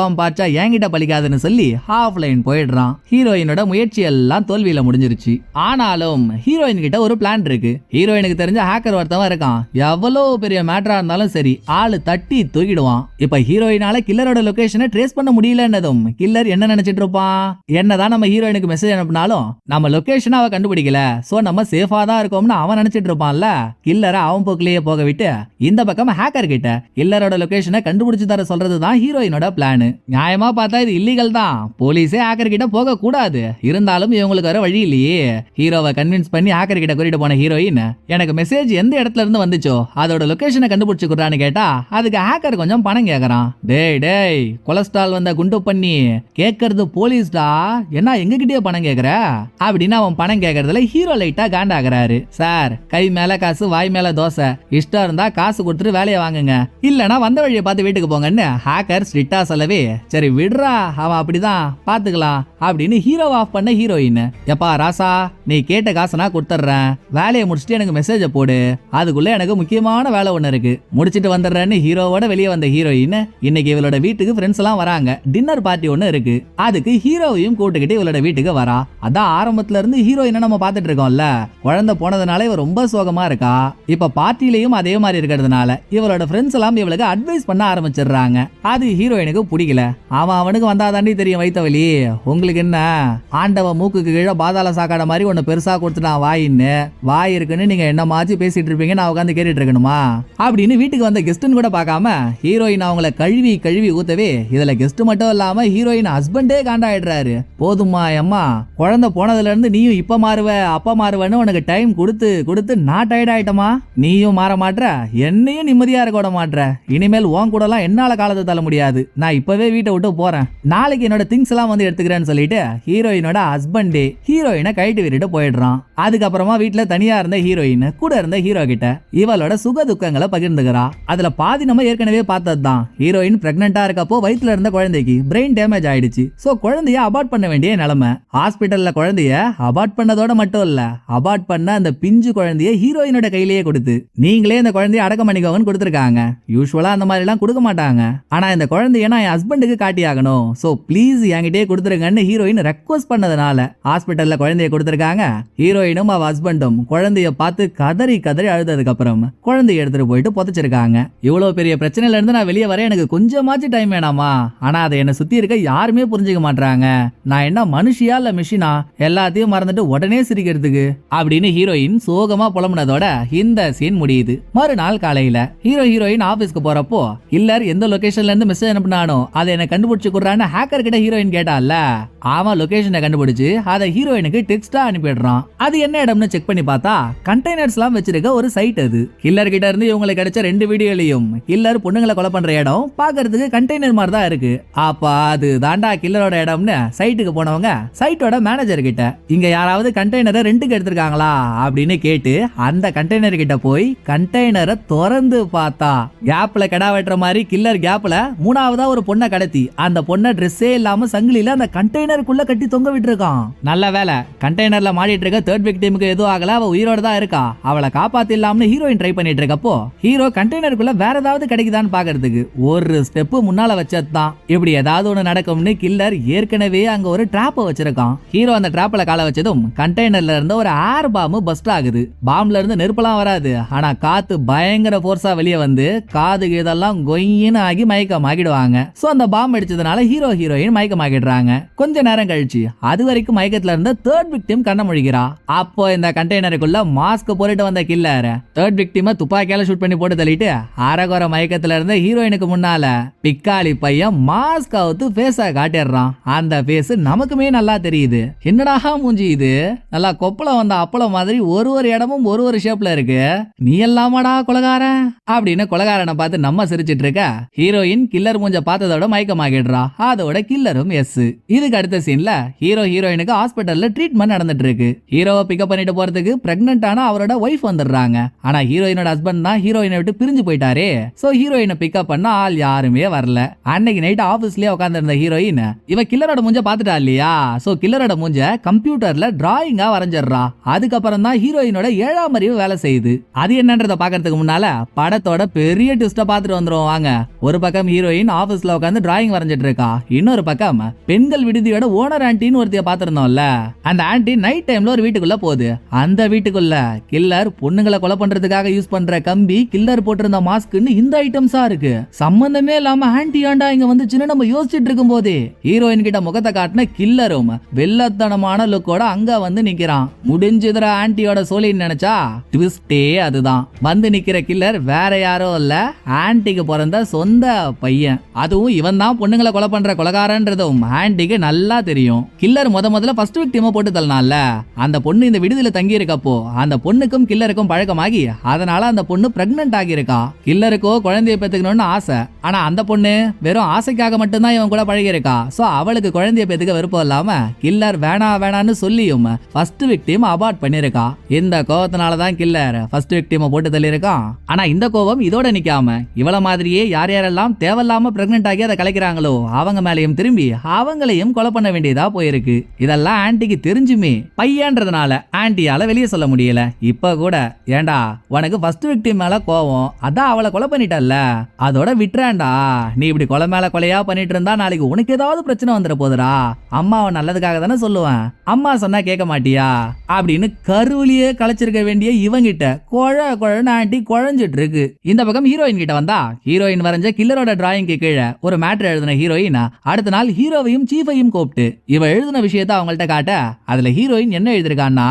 கோவம் பாச்சா என்கிட்ட பலிக்காதுன்னு சொல்லி ஆஃப்லைன் போயிடுறான். ஹீரோயினோட முயற்சி எல்லாம் தோல்வியில முடிஞ்சிருச்சு. ஆனாலும் ஹீரோயின் கிட்ட ஒரு பிளான் இருக்கு. ஹீரோயினுக்கு தெரிஞ்ச ஹேக்கர் ஒருத்தவன் இருக்கான். எவ்வளவு பெரிய மேட்டரா இருந்தாலும் சரி ஆளு தட்டி தூக்கிடுவான். இப்ப ஹீரோயினால கில்லரோட லொகேஷனை ட்ரேஸ் பண்ண முடியலன்னதும் கில்லர் என்ன நினைச்சிட்டு இருப்பான்? என்னதான் நம்ம ஹீரோயினுக்கு மெசேஜ் அனுப்பினாலும் நம்ம லொகேஷனை அவ கண்டுபிடிக்கல. சோ நம்ம சேஃபா தான் இருக்கோம்னு அவன் நினைச்சிட்டு இருப்பான்ல. கில்லரை அவன் போக்கிலேயே போக விட்டு இந்த பக்கம் ஹேக்கர் கிட்ட கில்லரோட லொகேஷனை கண்டுபிடிச்சு தர சொல்றது தான் ஹீரோயினோட பிளான் நியாயமா பார்த்தா இது இல்லீகல் தான். போலீஸே ஹேக்கர் கிட்ட போக கூடாது இருந்தாலும் இவங்களுக்கு வர வழி இல்லையே. ஹீரோவை கன்வின்ஸ் பண்ணி ஹேக்கர் கிட்ட கூட்டிட்டு போன ஹீரோயின் எனக்கு மெசேஜ் எந்த இடத்துல இருந்து வந்துச்சோ அதோட லொகேஷனை கண்டுபிடிச்சு கொடுறான்னு கேட்டா அதுக்கு ஹேக்கர் கொஞ்சம் பணம் கேக்குறான். டேய் டேய் கொலஸ்ட்ரால் வந்த குண்டு பண்ணி கேட்கறது போலீஸ்டா? என்ன எங்ககிட்டயே பணம் கேக்குற? அப்படின்னு அவன் பணம் கேக்குறதுல ஹீரோ லைட்டா காண்டாகிறாரு சார் கை மேல காசு வாய் மேல தோசை. இஷ்டம் இருந்தா காசு கொடுத்துட்டு வேலையை வாங்குங்க. இல்லனா வந்த வழியை பார்த்து வீட்டுக்கு போங்கன்னு ஹேக்கர் ஸ்ட்ரிக்டா சொல்லவே சரி விடுறா அவன் அப்படிதான் பாத்துக்கலாம் அப்படின்னு ஹீரோ ஆஃப் பண்ண ஹீரோயின் எப்பா ராசா நீ கேட்ட காசை நான் கொடுத்துட்றேன். வேலையை முடிச்சுட்டு எனக்கு மெசேஜை போடு. அதுக்குள்ள எனக்கு முக்கியமான வேலை ஒன்று இருக்கு. முடிச்சிட்டு வந்துடுறேன்னு ஹீரோவோட வெளியே வந்த ஹீரோயின் இன்னைக்கு இவளோட வீட்டுக்கு ஃப்ரெண்ட்ஸ் எல்லாம் வராங்க. டின்னர் பார்ட்டி ஒன்று இருக்கு. அதுக்கு ஹீரோவையும் கூட்டுக்கிட்டு இவளோட வீட்டுக்கு வரா. அதான் ஆரம்பத்துல இருந்து ஹீரோயினை நம்ம பார்த்துட்டு இருக்கோம்ல. குழந்தை போனதுனால இவ ரொம்ப சோகமா இருக்கா. இப்ப பார்ட்டிலையும் அதே மாதிரி இருக்கிறதுனால இவளோட ஃப்ரெண்ட்ஸ் எல்லாம் இவளுக்கு அட்வைஸ் பண்ண ஆரம்பிச்சிடுறாங்க. அது ஹீரோயினுக்கு பிடிக்கும் பிடிக்கல அவன் அவனுக்கு வந்தாதாண்டி தெரியும் வைத்தவலி உங்களுக்கு என்ன? ஆண்டவன் மூக்குக்கு கீழே பாதாள சாக்காட மாதிரி ஒன்று பெருசா கொடுத்துட்டான் வாயின்னு. வாய் இருக்குன்னு நீங்க என்ன மாச்சு பேசிட்டு இருப்பீங்க நான் உட்காந்து கேட்டுட்டு இருக்கணுமா? அப்படின்னு வீட்டுக்கு வந்த கெஸ்ட்னு கூட பார்க்காம ஹீரோயின் அவங்கள கழுவி கழுவி ஊத்தவே இதுல கெஸ்ட் மட்டும் இல்லாம ஹீரோயின் ஹஸ்பண்டே காண்டாயிடுறாரு. போதுமா அம்மா. குழந்தை போனதுல இருந்து நீயும் இப்ப மாறுவ அப்ப மாறுவன்னு உனக்கு டைம் கொடுத்து கொடுத்து நான் டயர்ட் ஆயிட்டமா நீயும் மாற மாட்ற என்னையும் நிம்மதியா இருக்க விட மாட்ற. இனிமேல் உன் கூடலாம் என்னால காலத்தை தள்ள முடியாது. நான் இப்பவே வீட்டை விட்டு போறேன். நாளைக்கு என்னோட திங்ஸ் எல்லாம் வந்து எடுத்துக்கிறேன்னு சொல்லிட்டு ஹீரோயினோட ஹஸ்பண்டு ஹீரோயினை கைட்டு விட்டுட்டு போயிடுறான். அதுக்கப்புறமா வீட்டில் தனியா இருந்த ஹீரோயின் கூட இருந்த ஹீரோ கிட்ட இவளோட சுக துக்கங்களை பகிர்ந்துக்கிறா. அதுல பாதி நம்ம ஏற்கனவே பார்த்தது தான் ஹீரோயின் பிரெக்னெண்டா இருக்கப்போ வயிற்றுல இருந்த குழந்தைக்கு பிரெயின் டேமேஜ் ஆயிடுச்சு. ஸோ குழந்தைய அபார்ட் பண்ண வேண்டிய நிலைமை. ஹாஸ்பிட்டலில் குழந்தைய அபார்ட் பண்ணதோட மட்டும் இல்ல அபார்ட் பண்ண அந்த பிஞ்சு குழந்தைய ஹீரோயினோட கையிலேயே கொடுத்து நீங்களே இந்த குழந்தைய அடக்கம் பண்ணிக்கோங்கன்னு கொடுத்துருக்காங்க. யூஸ்வலாக அந்த மாதிரிலாம் கொடுக்க மாட்டாங்க. ஆனா இந்த குழந்தைய நான் ஹஸ்பண்டுக்கு காட்டி ஆகணும் ப்ளீஸ் என்கிட்டயே கொடுத்துருங்கன்னு ஹீரோயின் ரெக்வஸ்ட் பண்ணதுனால ஹாஸ்பிட்டலில் குழந்தைய கொடுத்துருக்காங்க. ஹீரோயினும் அவ ஹஸ்பண்டும் குழந்தைய பார்த்து கதறி கதறி அழுததுக்கப்புறம் குழந்தைய எடுத்துட்டு போயிட்டு புதைச்சிருக்காங்க. இவ்வளோ பெரிய பிரச்சனையில இருந்து நான் வெளியே வர எனக்கு கொஞ்சமாச்சும் டைம் வேணாமா? ஆனா அதை என்ன சுத்தி இருக்க யாருமே புரிஞ்சுக்க மாட்டாங்க நான் என்ன மனுஷியா இல்ல மிஷினா எல்லாத்தையும் மறந்துட்டு உடனே சிரிக்கிறதுக்கு அப்படின்னு ஹீரோயின் சோகமா புலம்புனதோட இந்த சீன் முடியுது. மறுநாள் காலையில ஹீரோ ஹீரோயின் ஆபீஸ்க்கு போறப்போ இல்லர் எந்த லொகேஷன்ல இருந்து மெசேஜ் அனுப்பினானோ அதை என்ன கண்டுபிடிச்சு கொடுறான்னு ஹேக்கர் கிட்ட ஹீரோயின் கேட்டால அவன் லொகேஷனை கண்டுபிடிச்சு அதை ஹீரோயினுக்கு டெக்ஸ்டா அனுப்பிடுறான். அது என்ன இடம்னு செக் பண்ணி பார்த்தா கண்டெய்னர்ஸ் எல்லாம் வச்சிருக்க ஒரு சைட் அது. கில்லர் கிட்ட இருந்து இவங்களுக்கு கிடைச்ச ரெண்டு வீடியோலையும் கில்லர் பொண்ணுங்களை கொலை பண்ற இடம் பாக்குறதுக்கு கண்டெய்னர் மாதிரி தான் இருக்கு. அப்ப அது தாண்டா கில்லரோட இடம்னு சைட்டுக்கு போனவங்க சைட்டோட மேனேஜர் கிட்ட இங்க யாராவது கண்டெய்னரை ரெண்டுக்கு எடுத்திருக்காங்களா? அப்படின்னு கேட்டு அந்த கண்டெய்னர் கிட்ட போய் கண்டெய்னரை திறந்து பார்த்தா. கேப்ல கிடா வெட்டுற மாதிரி கில்லர் கேப்ல மூணாவதா ஒரு பொண்ணு கடத்தி அந்த பொண்ணை ட்ரெஸ்ஸே இல்லாம சங்கிலியில அந்த கண்டெய்னருக்குள்ள கட்டி தொங்க விட்டுருக்கான். நல்ல வேலை. கண்டெய்னர்ல மாடிட்டு இருக்க தேர்ட் விக்டிமுக்கு எதுவும் ஆகல அவ உயிரோட தான் இருக்கா? அவளை காப்பாத்திடலாம்னு ஹீரோயின் ட்ரை பண்ணிட்டு இருக்கப்போ ஹீரோ கண்டெய்னருக்குள்ள வேற ஏதாவது கிடைக்குதான்னு பாக்குறதுக்கு ஒரு ஸ்டெப் முன்னால வச்சதுதான். இப்படி ஏதாவது ஒண்ணு நடக்கும்னு கில்லர் ஏற்கனவே அங்க ஒரு டிராப்ப வச்சிருக்கான். ஹீரோ அந்த டிராப்ல கால வச்சதும் கண்டெய்னர்ல இருந்து ஒரு ஏர் பாம்பு பஸ்ட் ஆகுது. பாம்ல இருந்து நெருப்பெல்லாம் வராது. ஆனா காத்து பயங்கர போர்ஸா வெளியே வந்து காது இதெல்லாம் கொய்யின்னு ஆகி மயக்கம் ஆகிடுவாங்க சோ அந்த பாம்பு அடிச்சதுனால ஹீரோ ஹீரோயின் மயக்கம் ஆகிடுறாங்க கொஞ்ச நேரம் கழிச்சு அது வரைக்கும் மயக்கத்துல இருந்த தேர்ட் விக்டிம் கண்ண முழிக்கிறா அப்போ இந்த கண்டெய்னருக்குள்ள மாஸ்க் போட்டுட்டு வந்த கில்லர் தேர்ட் விக்டிம துப்பாக்கியால ஷூட் பண்ணி போட்டு தள்ளிட்டு அரகுற மயக்கத்துல இருந்த ஹீரோயினுக்கு முன்னால பிக்காளி பையன் மாஸ்க் அவுத்து பேச காட்டிடுறான். அந்த ஃபேஸ் நமக்குமே நல்லா தெரியுது. என்னடா மூஞ்சி இது? நல்லா கொப்பளம் வந்த அப்பளம் மாதிரி ஒரு ஒரு இடமும் ஒரு ஒரு ஷேப்ல இருக்கு. நீ எல்லாமாடா கொலகாரன்? அப்படின்னு கொலகாரனை பார்த்து நம்ம சிரிச்சிட்டு இருக்க ஹீரோயின் கில்லர் மூஞ்ச பார்த்ததோட மயக்கமாகிடுறா. அதோட கில்லரும் எஸ் இதுக்கு அடுத்த சீன்ல ஹீரோ ஹீரோயினுக்கு ஹாஸ்பிட்டல்ல ட்ரீட்மெண்ட் நடந்துட்டு இருக்கு ஹீரோவை பிக்கப் பண்ணிட்டு போறதுக்கு பிரெக்னென்ட் ஆன அவரோட ஒய்ஃப் வந்துடுறாங்க. ஆனா ஹீரோயினோட ஹஸ்பண்ட் தான் ஹீரோயினை விட்டு பிரிஞ்சு போயிட்டாரே. சோ ஹீரோயினை பிக்கப் பண்ண ஆள் யாருமே வரல. அன்னைக்கு நைட் ஆபீஸ்லயே உட்காந்துருந்த ஹீரோயின் இவ கில்லரோட மூஞ்ச பாத்துட்டா இல்லையா? சோ கில்லரோட மூஞ்ச கம்ப்யூட்டர்ல டிராயிங்கா வரைஞ்சிடுறா. அதுக்கப்புறம் தான் ஹீரோயினோட ஏழாம் அறிவு வேலை செய்யுது. அது என்னன்றத பாக்குறதுக்கு முன்னால படத்தோட பெரிய ட்விஸ்ட பாத்துட்டு வந்துருவோம் வாங்க. ஒரு பக்கம் ஹீரோயின் ஆபீஸ்ல உட்காந்து டிராயிங் வரைஞ்சிட்டு இருக்கா? இன்னொரு பக்கம் பெண்கள் விடுதியோட ஓனர் ஆன்டின்னு ஒருத்தைய பாத்திருந்தோம்ல அந்த ஆன்டி நைட் டைம்ல ஒரு வீட்டுக்குள்ள போகுது. அந்த வீட்டுக்குள்ள கில்லர் பொண்ணுங்களை கொலை பண்றதுக்காக யூஸ் பண்ற கம்பி கில்லர் போட்டிருந்த மாஸ்க்னு இந்த ஐட்டம்ஸா இருக்கு. சம்பந்தமே இல்லாம ஆன்டி ஆண்டா இங்க வந்துச்சுன்னு நம்ம யோசிச்சுட்டு இருக்கும் போதே ஹீரோயின் கிட்ட முகத்தை காட்டின கில்லரும் வெள்ளத்தனமான லுக்கோட அங்க வந்து நிக்கிறான். முடிஞ்சதுற ஆன்டியோட சோழின்னு நினைச்சா ட்விஸ்டே அதுதான். வந்து நிக்கிற கில்லர் வேற யாரோ இல்ல ஆன்டிக்கு பிறந்த சொந்த பையன். அதுவும் இவன் தான் பொண்ணுங்களை கொலை பண்ற கொலகாரன்றதும் ஆண்டிக்கு நல்லா தெரியும். கில்லர் முத முதல்ல ஃபர்ஸ்ட் விக்டிமா போட்டு தள்ளனால அந்த பொண்ணு இந்த விடுதியில தங்கி இருக்கப்போ அந்த பொண்ணுக்கும் கில்லருக்கும் பழக்கமாகி அதனால அந்த பொண்ணு பிரெக்னன்ட் ஆகியிருக்கா. கில்லருக்கோ குழந்தைய பெத்துக்கணும்னு ஆசை. ஆனா அந்த பொண்ணு வெறும் ஆசைக்காக மட்டும்தான் இவன் கூட பழகியிருக்கா. ஸோ சோ அவளுக்கு குழந்தைய பெத்துக்க விருப்பம் இல்லாம கில்லர் வேணா வேணான்னு சொல்லியும் ஃபர்ஸ்ட் விக்டிம் அபார்ட் பண்ணிருக்கா இந்த கோவத்தினால தான் கில்லர் ஃபர்ஸ்ட் விக்டிம போட்டு தள்ளியிருக்கான். ஆனா இந்த கோவம் இதோட நிக்காம இவள மாதிரியே யார் யாரெல்லாம் தேவையில்லாம பிரெக்னென்ட் ஆகி அதை கலைக்கிறாங்களோ அவங்க மேலயும் திரும்பி அவங்களையும் கொலை பண்ண வேண்டியதா போயிருக்கு. இதெல்லாம் ஆன்ட்டிக்கு தெரிஞ்சுமே. பையன்றதுனால ஆன்ட்டியால வெளியே சொல்ல முடியல. இப்ப கூட ஏண்டா உனக்கு ஃபர்ஸ்ட் விக்டிம் மேல கோவம் அதான் அவளை கொலை பண்ணிட்டல்ல? அதோட விட்டுறேன்டா. நீ இப்படி கொலை மேல கொலையா பண்ணிட்டு இருந்தா நாளைக்கு உனக்கு ஏதாவது பிரச்சனை வந்துட போதுடா. அம்மாவை நல்லதுக்காக தானே சொல்லுவேன். அம்மா சொன்னா கேட்க மாட்டியா? அப்படின்னு கருவிலேயே கலைச்சிருக்க வேண்டிய இவங்கிட்ட குழ குழன்னு ஆண்டி குழஞ்சிட்டு இருக்கு. இந்த பக்கம் ஹீரோயின் கிட்ட வந்தா ஹீரோயின் வரைஞ்ச கில்லரோட டிராயிங்க்கு கீழே ஒரு ஒரு மேட்ரு எழுதின ஹீரோயின் அடுத்த நாள் ஹீரோவையும் சீஃபையும் கூப்பிட்டு இவ எழுதின விஷயத்த அவங்கள்ட்ட காட்ட அதுல ஹீரோயின் என்ன எழுதிருக்கான்னா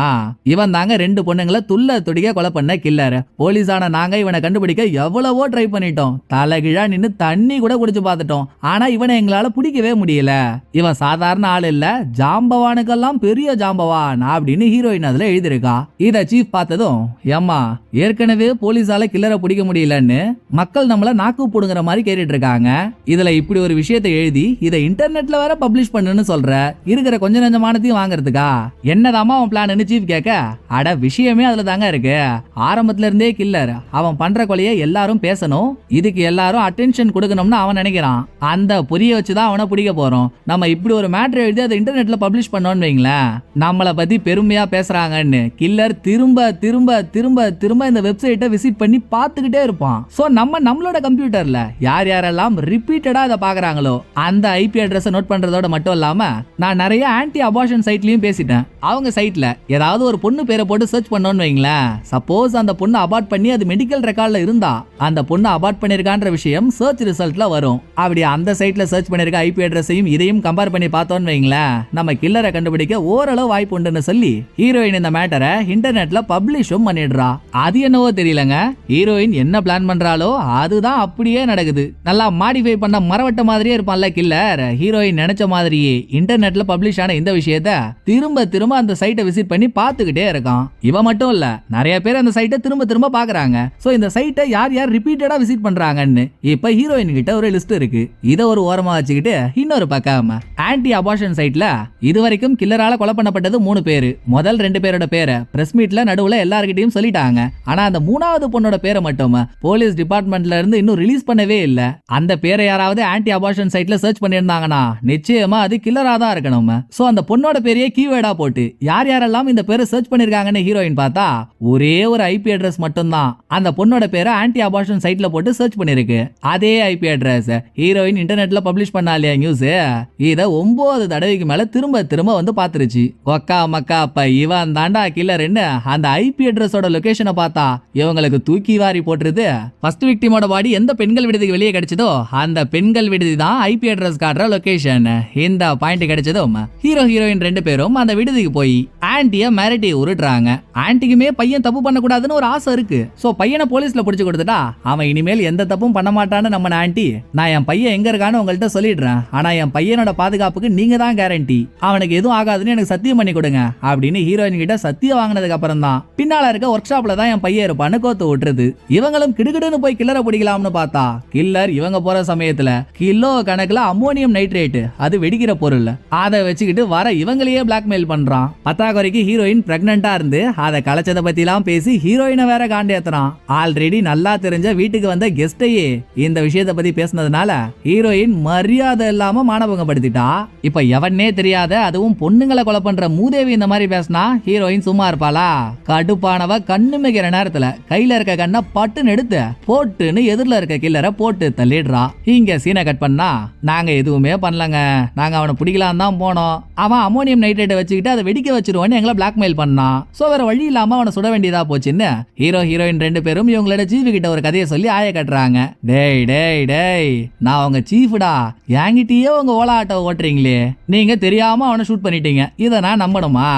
இவன் தாங்க ரெண்டு பொண்ணுங்களை துள்ள துடிக்க கொலை பண்ண கில்லர் போலீஸான நாங்க இவனை கண்டுபிடிக்க எவ்வளவோ ட்ரை பண்ணிட்டோம். தலைகிழா நின்று தண்ணி கூட குடிச்சு பார்த்துட்டோம். ஆனா இவனை எங்களால பிடிக்கவே முடியல. இவன் சாதாரண ஆள் இல்ல ஜாம்பவானுக்கெல்லாம் பெரிய ஜாம்பவான் அப்படின்னு ஹீரோயின் அதுல எழுதியிருக்கா. இத சீஃப் பார்த்ததும் ஏமா ஏற்கனவே போலீஸால கில்லரை பிடிக்க முடியலன்னு மக்கள் நம்மள நாக்கு போடுங்கிற மாதிரி கேட்டுட்டு இருக்காங்க. இதுல இப்படி ஒரு விஷயத்தை எழுதி இதை இன்டர்நெட்ல வர பப்ளிஷ் பண்ணுன்னு சொல்ற. இருக்கிற கொஞ்ச நஞ்சமானத்தையும் வாங்குறதுக்கா? என்னதாமா அவன் பிளான் சீஃப் கேட்க அட விஷயமே அதுல தாங்க இருக்கு. ஆரம்பத்துல இருந்தே கில்லர் அவன் பண்ற கொலையை எல்லாரும் பேசணும். இதுக்கு எல்லாரும் அட்டென்ஷன் கொடுக்கணும்னு அவன் நினைக்கிறான். அந்த புரிய வச்சுதான் அவனை பிடிக்க போறோம். நம்ம இப்படி ஒரு மேட்ரு எழுதி அதை இன்டர்நெட்ல பப்ளிஷ் பண்ணோம்னு வைங்களேன் நம்மளை பத்தி பெருமையா பேசுறாங்கன்னு கில்லர் திரும்ப திரும்ப திரும்ப திரும்ப இந்த வெப்சைட்டை விசிட் பண்ணி பார்த்துக்கிட்டே இருப்பான். சோ நம்ம நம்மளோட கம்ப்யூட்டர்ல யார் யாரெல்லாம் ரிப்பீட்டடா இதை பாக்குறாங்களோ அந்த ஐபி அட்ரஸ் நோட் பண்றதோட மட்டும் இல்லாம நான் நிறைய ஆன்டி அபார்ஷன் சைட்லயும் பேசிட்டேன். அவங்க சைட்ல ஏதாவது ஒரு பொண்ணு பேரை போட்டு சர்ச் பண்ணோம்னு வைங்களேன். சப்போஸ் அந்த பொண்ணு அபார்ட் பண்ணி அது மெடிக்கல் ரெக்கார்ட்ல இருந்தா அந்த பொண்ணு அபார்ட் பண்ணிருக்கான்ற விஷயம் சர்ச் ரிசல்ட்ல வரும். அப்படி அந்த சைட்ல சர்ச் பண்ணிருக்க ஐபி அட்ரஸையும் இதையும் கம்பேர் பண்ணி பார்த்தோம்னு வைங்களேன். நம்ம கில்லரை கண்டுபிடிக்க ஓரளவு வாய்ப்பு உண்டுன்னு சொல்லி ஹீரோயின் இந்த மேட்டரை இன்டர்நெட்ல பப்ளிஷும் பண்ணிடுறா. அது என்னவோ தெரியலங்க. ஹீரோயின் என்ன பிளான் பண்றாளோ அதுதான் அப்படியே நடக்குது. நல்லா மாடிஃபை பண்ண மரவட்ட மாதிரியே இருப்பான்ல கில்லர் ஹீரோயின் நினைச்ச மாதிரியே. இன்டர்நெட்ல பப்ளிஷ் ஆன இந்த விஷயத்த திரும்ப திரும்ப அந்த சைட்டை விசிட் பண்ணி பார்த்துக்கிட்டே இருக்கான். இவன் மட்டும் இல்ல நிறைய பேர் அந்த சைட்டை திரும்ப திரும்ப பாக்குறாங்க சோ இந்த சைட்டை யார் யார் ரிப்பீட்டடா விசிட் பண்றாங்கன்னு இப்ப ஹீரோயின் கிட்ட ஒரு லிஸ்ட் இருக்கு. இதை ஒரு ஓரமா வச்சுக்கிட்டு இன்னொரு பக்கம். ஆன்டி அபார்ஷன் சைட்ல இதுவரைக்கும் கில்லரால கொலை பண்ணப்பட்டது மூணு பேரு. முதல் ரெண்டு பேரோட பேரை பிரஸ் மீட்ல நடுவுல எல்லார்கிட்டயும் சொல்லிட்டாங்க. ஆனா அந்த மூணாவது பொண்ணோட பேரை மட்டும் போலீஸ் டிபார்ட்மெண்ட்ல இருந்து இன்னும் ரிலீஸ் பண்ணவே இல்ல. அந்த பேரை யாராவது ஆன்டி அபார்ஷன் சைட்ல சர்ச் பண்ணியிருந்தாங்கன்னா நிச்சயமா அது கில்லரா தான் இருக்கணும். சோ அந்த பொண்ணோட பேரையே கீவேர்டா போட்டு யார் யாரெல்லாம் இந்த பேரை சர்ச் பண்ணிருக்காங்கன்னு ஹீரோயின் பார்த்தா ஒரே ஒரு ஐபி அட்ரஸ் மட்டும்தான். அந்த பொண்ணோட பேரை ஆன்டி அபார்ஷன் சைட்ல போட்டு சர்ச் பண்ணிருக்கு அதே ஐபி அட்ரஸ் ஹீரோயின் இன்டர்நெட்ல பப்ளிஷ் பண்ணா இல்லையா நியூஸ் இத ஒன்பது தடவைக்கு மேல திரும்ப திரும்ப வந்து பாத்துருச்சு ஒக்கா மக்கா அப்ப இவன் தாண்டா கில்லர்னு அந்த ஐபி அட்ரஸோட லொகேஷனை பார்த்தா இவங்களுக்கு தூக்கி வாரி போட்டுருது. ஃபர்ஸ்ட் விக்டிமோட பாடி எந்த பெண்கள் விடுதிக்கு வெளியே கிடைச்சதோ அந்த பெண் பெண்கள் விடுதி தான் ஐபி அட்ரஸ் காட்டுற லொகேஷன் இந்த பாயிண்ட் கிடைச்சதும் ஹீரோ ஹீரோயின் ரெண்டு பேரும் அந்த விடுதிக்கு போய் ஆன்ட்டிய மிரட்டி உருட்டுறாங்க. ஆண்டிக்குமே பையன் தப்பு பண்ணக்கூடாதுன்னு ஒரு ஆசை இருக்கு. சோ பையனை போலீஸ்ல பிடிச்சு கொடுத்துட்டா அவன் இனிமேல் எந்த தப்பும் பண்ண மாட்டான்னு நம்ம ஆன்ட்டி நான் என் பையன் எங்க இருக்கான்னு உங்கள்கிட்ட சொல்லிடுறேன். ஆனா என் பையனோட பாதுகாப்புக்கு நீங்க தான் கேரண்டி அவனுக்கு எதுவும் ஆகாதுன்னு எனக்கு சத்தியம் பண்ணி கொடுங்க அப்படின்னு ஹீரோயின் கிட்ட சத்தியம் வாங்கினதுக்கு அப்புறம் தான் பின்னால இருக்க ஒர்க் ஷாப்ல தான் என் பையன் இருப்பான்னு கோத்து விட்டுருது. இவங்களும் கிடுகிடுன்னு போய் கில்லரை பிடிக்கலாம்னு பார்த்தா கில்லர் இவங்க போற சமயத்துல கிலோ கணக்குல அம்மோனியம் நைட்ரேட் அது வெடிக்கிற பொருள். அதை வச்சுக்கிட்டு வர இவங்களையே பிளாக்மெயில் பண்றான். பத்தாக்குறைக்கு ஹீரோயின் பிரெக்னண்டா இருந்து அதை கலைச்சதை பத்தி எல்லாம் பேசி ஹீரோயினை வேற காண்டேத்துறான். ஆல்ரெடி நல்லா தெரிஞ்ச வீட்டுக்கு வந்த கெஸ்டையே இந்த விஷயத்தை பத்தி பேசுனதுனால ஹீரோயின் மரியாதை இல்லாம மானபங்கப்படுத்திட்டா. இப்ப எவனே தெரியாத அதுவும் பொண்ணுங்களை கொலை பண்ற மூதேவி இந்த மாதிரி பேசினா ஹீரோயின் சும்மா இருப்பாளா? கடுப்பானவ கண்ணு மிகிற நேரத்துல கையில இருக்க கண்ணை பட்டுன்னு எடுத்து போட்டுன்னு எதிரில இருக்க கில்லரை போட்டு தள்ளிடுறா. இங்க சீனை கட் பண்ணா நாங்கள் எதுவுமே பண்ணலங்க. நாங்கள் அவனை பிடிக்கலாம் தான் போனோம். அவன் அமோனியம் நைட்ரேட்டை வச்சுக்கிட்டு அதை வெடிக்க வச்சிருவோன்னு எங்களை பிளாக்மெயில் பண்ணான் ஸோ வேற வழி இல்லாமல் அவனை சுட வேண்டியதாக போச்சுன்னு ஹீரோ ஹீரோயின் ரெண்டு பேரும் இவங்களோட சீஃப் கிட்ட ஒரு கதையை சொல்லி ஆய கட்டுறாங்க. டேய் டேய் டேய் நான் உங்க சீஃப்டா என்கிட்டயே உங்க ஓலா ஆட்டோ ஓட்டுறீங்களே. நீங்க தெரியாம அவனை ஷூட் பண்ணிட்டீங்க. இதை நான் நம்பணுமா?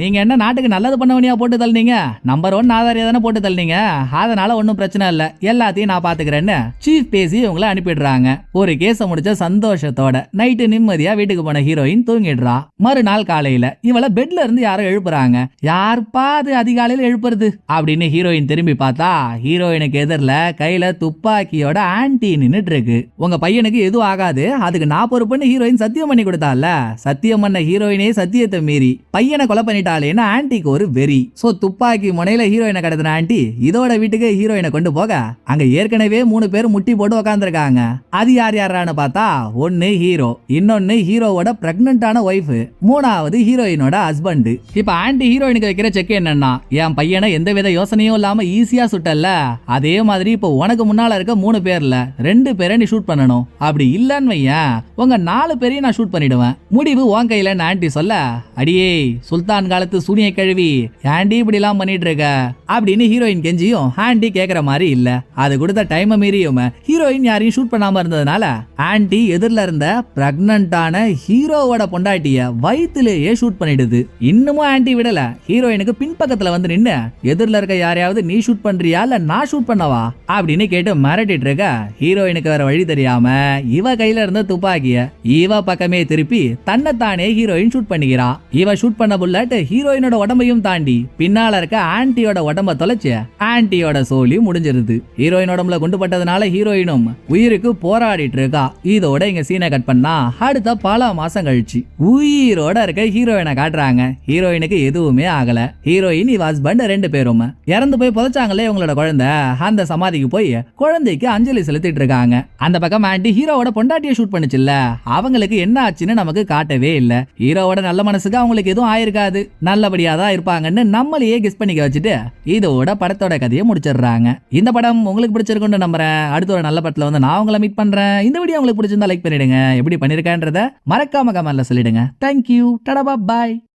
நீங்க என்ன நாட்டுக்கு நல்லது பண்ணவனியா போட்டு தள்ளினீங்க? நம்பர் ஒன் ஆதாரியா தானே போட்டு தள்ளினீங்க? அதனால ஒன்றும் பிரச்சனை இல்லை. எல்லாத்தையும் நான் பாத்துக்கிறேன்னு சீஃப் பேசி இவங்களை அனுப்பிடுறாங்க. ஒரு கேஸை முடிச்ச சந்தோஷத்தோட. நைட்டு நிம்மதியா வீட்டுக்கு போன ஹீரோயின் தூங்கிடுறா. மறுநாள் காலையில இவளை பெட்ல இருந்து யாரோ எழுப்புறாங்க. யார்ப்பா அது அதிகாலையில் எழுப்புறது? அப்படின்னு ஹீரோயின் திரும்பி பார்த்தா ஹீரோயினுக்கு எதிரில் கையில துப்பாக்கியோட ஆன்டி நின்றுட்டு இருக்கு உங்க பையனுக்கு எதுவும் ஆகாது. அதுக்கு நான் பொறுப்புன்னு ஹீரோயின் சத்தியம் பண்ணி கொடுத்தால சத்தியம் பண்ண ஹீரோயினே சத்தியத்தை மீறி பையனை கொலை பண்ணிட்டாலேன்னு ஆன்ட்டிக்கு ஒரு வெறி. சோ துப்பாக்கி முனையில ஹீரோயினை கடத்தின ஆன்ட்டி இதோட வீட்டுக்கு ஹீரோயினை கொண்டு போக. அங்க ஏற்கனவே மூணு பேர் முட்டி போட்டு உக்காந்துருக்காங்க. அது யார் யாரான்னு பார்த்தா ஒன்னு ஹீரோ இன்னொன்னு ஹீரோவோட பிரெக்னண்டான ஒய்ஃப் மூணாவது ஹீரோயினோட ஹஸ்பண்ட் இப்ப ஆன்டி ஹீரோயினுக்கு வைக்கிற செக் என்னன்னா என் பையனை எந்தவித யோசனையும் இல்லாம ஈஸியா சுட்டல அதே மாதிரி இப்போ உனக்கு முன்னால இருக்க மூணு பேர்ல ரெண்டு பேரை நீ ஷூட் பண்ணணும். அப்படி இல்லன்னு வையன் உங்க நாலு பேரையும் நான் ஷூட் பண்ணிடுவேன். முடிவு உன் கையிலன்னு ஆண்டி சொல்ல? அடியே சுல்தான் காலத்து சூனிய கழுவி ஆண்டி இப்படி எல்லாம் பண்ணிட்டு இருக்க அப்படின்னு ஹீரோயின் கெஞ்சியும் ஆண்டி கேக்குற மாதிரி இல்ல. அது கொடுத்த டைம் மீறியும் ஹீரோயின் யாரையும் ஷூட் பண்ணாம இருந்ததுனால ஆன்ட்டி எதிரில் இருந்த பிரெக்னண்டான ஹீரோவோட பொண்டாட்டிய வயித்துலயே ஷூட் பண்ணிடுது. இன்னமும் ஆண்டி விடல. ஹீரோயினுக்கு பின்பக்கத்துல வந்து நின்னு எதிரில் இருக்க யாரையாவது நீ ஷூட் பண்றியா? இல்ல நான் ஷூட் பண்ணவா? அப்படின்னு கேட்டு மிரட்டிட்டு இருக்க ஹீரோயினுக்கு வேற வழி தெரியாம இவ கையில இருந்த துப்பாக்கிய இவ பக்கமே திருப்பி தன்னைத்தானே ஹீரோயின் ஷூட் பண்ணிக்கிறா. இவ ஷூட் பண்ண புல்லட் ஹீரோயினோட உடம்பையும் தாண்டி பின்னால இருக்க ஆண்டியோட உடம்ப தொலைச்சு ஆன்ட்டியோட சோலி முடிஞ்சிருது. ஹீரோயின் உடம்புல கொண்டு பட்டதுனால ஹீரோயினும் உயிருக்கு போராடி போராடிட்டு இருக்கா இதோட இங்க சீனை கட் பண்ணா அடுத்த பல மாசம் கழிச்சு உயிரோட இருக்க ஹீரோயினை காட்டுறாங்க. ஹீரோயினுக்கு எதுவுமே ஆகல. ஹீரோயின் இவ ஹஸ்பண்ட் ரெண்டு பேரும். இறந்து போய் புதைச்சாங்களே உங்களோட குழந்தை. அந்த சமாதிக்கு போய் குழந்தைக்கு அஞ்சலி செலுத்திட்டு இருக்காங்க. அந்த பக்கம் ஆண்டி ஹீரோவோட பொண்டாட்டியை ஷூட் பண்ணுச்சுல்ல. அவங்களுக்கு என்ன ஆச்சுன்னு நமக்கு காட்டவே இல்ல. ஹீரோவோட நல்ல மனசுக்கு அவங்களுக்கு எதுவும் ஆயிருக்காது. நல்லபடியா தான் இருப்பாங்கன்னு நம்மளையே கிஸ் பண்ணிக்க வச்சுட்டு இதோட படத்தோட கதையை முடிச்சிடுறாங்க. இந்த படம் உங்களுக்கு பிடிச்சிருக்குன்னு நம்புறேன். அடுத்த ஒரு நல்ல படத்துல வந்து நான் உங்களை மீட் பண்றேன். இந்த வீடியோ உங்களுக்கு பிடிச்சிருந்தா லைக் பண்ணிடுங்க. எப்படி பண்ணிருக்கேன்றத மறக்காம கமெண்ட்ல சொல்லிடுங்க. தேங்க்யூ டடபா பாய்